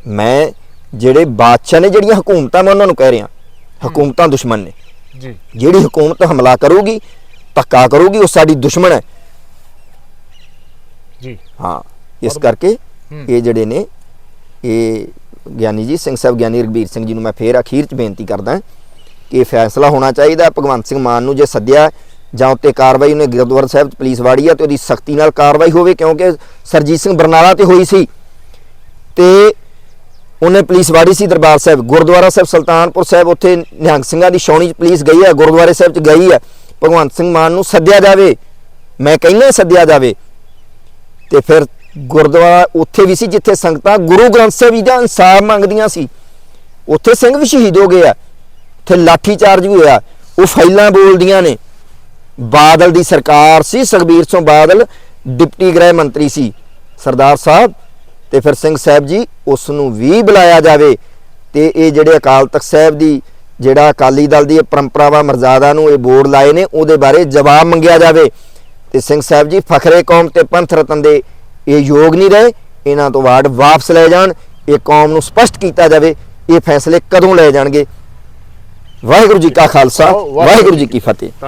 ਮੈਂ ਜਿਹੜੇ ਬਾਦਸ਼ਾਹ ਨੇ ਜਿਹੜੀਆਂ ਹਕੂਮਤਾਂ ਮੈਂ ਉਹਨਾਂ ਨੂੰ ਕਹਿ ਰਿਹਾ ਹਕੂਮਤਾਂ ਦੁਸ਼ਮਣ ਨੇ। ਜੀ। ਜਿਹੜੀ ਹਕੂਮਤ ਹਮਲਾ ਕਰੂਗੀ ਧੱਕਾ ਕਰੂਗੀ ਉਹ ਸਾਡੀ ਦੁਸ਼ਮਣ ਹੈ। ਜੀ। ਹਾਂ ਇਸ ਕਰਕੇ। ਇਹ ਜਿਹੜੇ ਨੇ ਇਹ ਗਿਆਨੀ ਜੀ ਸਿੰਘ ਸਾਹਿਬ ਗਿਆਨੀ ਰਗਬੀਰ ਸਿੰਘ ਜੀ ਨੂੰ ਮੈਂ ਫੇਰ ਅਖੀਰ ਚ ਬੇਨਤੀ ਕਰਦਾ ਕਿ ਇਹ ਫੈਸਲਾ ਹੋਣਾ ਚਾਹੀਦਾ। ਭਗਵੰਤ ਸਿੰਘ ਮਾਨ ਨੂੰ ਜੇ ਸੱਦਿਆ ਜਾਂ ਉੱਤੇ ਕਾਰਵਾਈ ਉਹਨੇ ਗੁਰਦੁਆਰਾ ਸਾਹਿਬ ਚ ਪੁਲਿਸ ਵਾੜੀ ਆ ਤੇ ਉਹਦੀ ਸਖਤੀ ਨਾਲ ਕਾਰਵਾਈ ਹੋਵੇ ਕਿਉਂਕਿ ਸਰਜੀਤ ਸਿੰਘ ਬਰਨਾਲਾ ਤੇ ਹੋਈ ਸੀ। ਤੇ ਉਹਨੇ ਪੁਲਿਸ ਵਾੜੀ ਸੀ ਦਰਬਾਰ ਸਾਹਿਬ, ਗੁਰਦੁਆਰਾ ਸਾਹਿਬ, ਸੁਲਤਾਨਪੁਰ ਸਾਹਿਬ, ਉੱਥੇ ਨਿਹੰਗ ਸਿੰਘਾਂ ਦੀ ਛਾਉਣੀ ਚ ਪੁਲਿਸ ਗਈ ਹੈ, ਗੁਰਦੁਆਰੇ ਸਾਹਿਬ ਚ ਗਈ ਹੈ। ਭਗਵੰਤ ਸਿੰਘ ਮਾਨ ਨੂੰ ਸੱਦਿਆ ਜਾਵੇ। ਮੈਂ ਕਹਿੰਦਾ ਸੱਦਿਆ ਜਾਵੇ। ਤੇ ਫਿਰ ਗੁਰਦੁਆਰਾ ਉੱਥੇ ਵੀ ਸੀ ਜਿੱਥੇ ਸੰਗਤਾਂ ਗੁਰੂ ਗ੍ਰੰਥ ਸਾਹਿਬ ਜੀ ਦਾ ਇਨਸਾਫ ਮੰਗਦੀਆਂ ਸੀ। ਉੱਥੇ ਸਿੰਘ ਵੀ ਸ਼ਹੀਦ ਹੋ ਗਏ ਆ। ਉੱਥੇ ਲਾਠੀ ਚਾਰਜ ਵੀ ਹੋਇਆ। ਉਹ ਫਾਈਲਾਂ ਬੋਲਦੀਆਂ ਨੇ। ਬਾਦਲ ਦੀ ਸਰਕਾਰ ਸੀ, ਸੁਖਬੀਰ ਸਿੰਘ ਬਾਦਲ, ਡਿਪਟੀ ਗ੍ਰਹਿ ਮੰਤਰੀ ਸੀ। ਸਰਦਾਰ ਸਾਹਿਬ ਤੇ ਫਿਰ ਸਿੰਘ ਸਾਹਿਬ ਜੀ ਉਸ ਨੂੰ ਵੀ ਬੁਲਾਇਆ ਜਾਵੇ ਤੇ ਇਹ ਜਿਹੜੇ ਅਕਾਲ ਤਖਤ ਸਾਹਿਬ ਦੀ ਜਿਹੜਾ ਅਕਾਲੀ ਦਲ ਦੀ ਇਹ ਪਰੰਪਰਾਵਾ ਮਰਜ਼ਾਦਾ ਨੂੰ ਇਹ ਬੋਰਡ ਲਾਏ ਨੇ ਉਹਦੇ ਬਾਰੇ ਜਵਾਬ ਮੰਗਿਆ ਜਾਵੇ। ਤੇ ਸਿੰਘ ਸਾਹਿਬ ਜੀ ਫਖਰੇ ਕੌਮ ਤੇ ਪੰਥ ਰਤਨ ਦੇ ਇਹ ਯੋਗ ਨਹੀਂ ਰਹੇ ਇਹਨਾਂ ਤੋਂ ਵਾਰਡ ਵਾਪਸ ਲੈ ਜਾਣ ਇਹ ਕੌਮ ਨੂੰ ਸਪਸ਼ਟ ਕੀਤਾ ਜਾਵੇ ਇਹ ਫੈਸਲੇ ਕਦੋਂ ਲਏ ਜਾਣਗੇ? ਵਾਹਿਗੁਰੂ ਜੀ ਕਾ ਖਾਲਸਾ ਵਾਹਿਗੁਰੂ ਜੀ ਕੀ ਫਤਿਹ।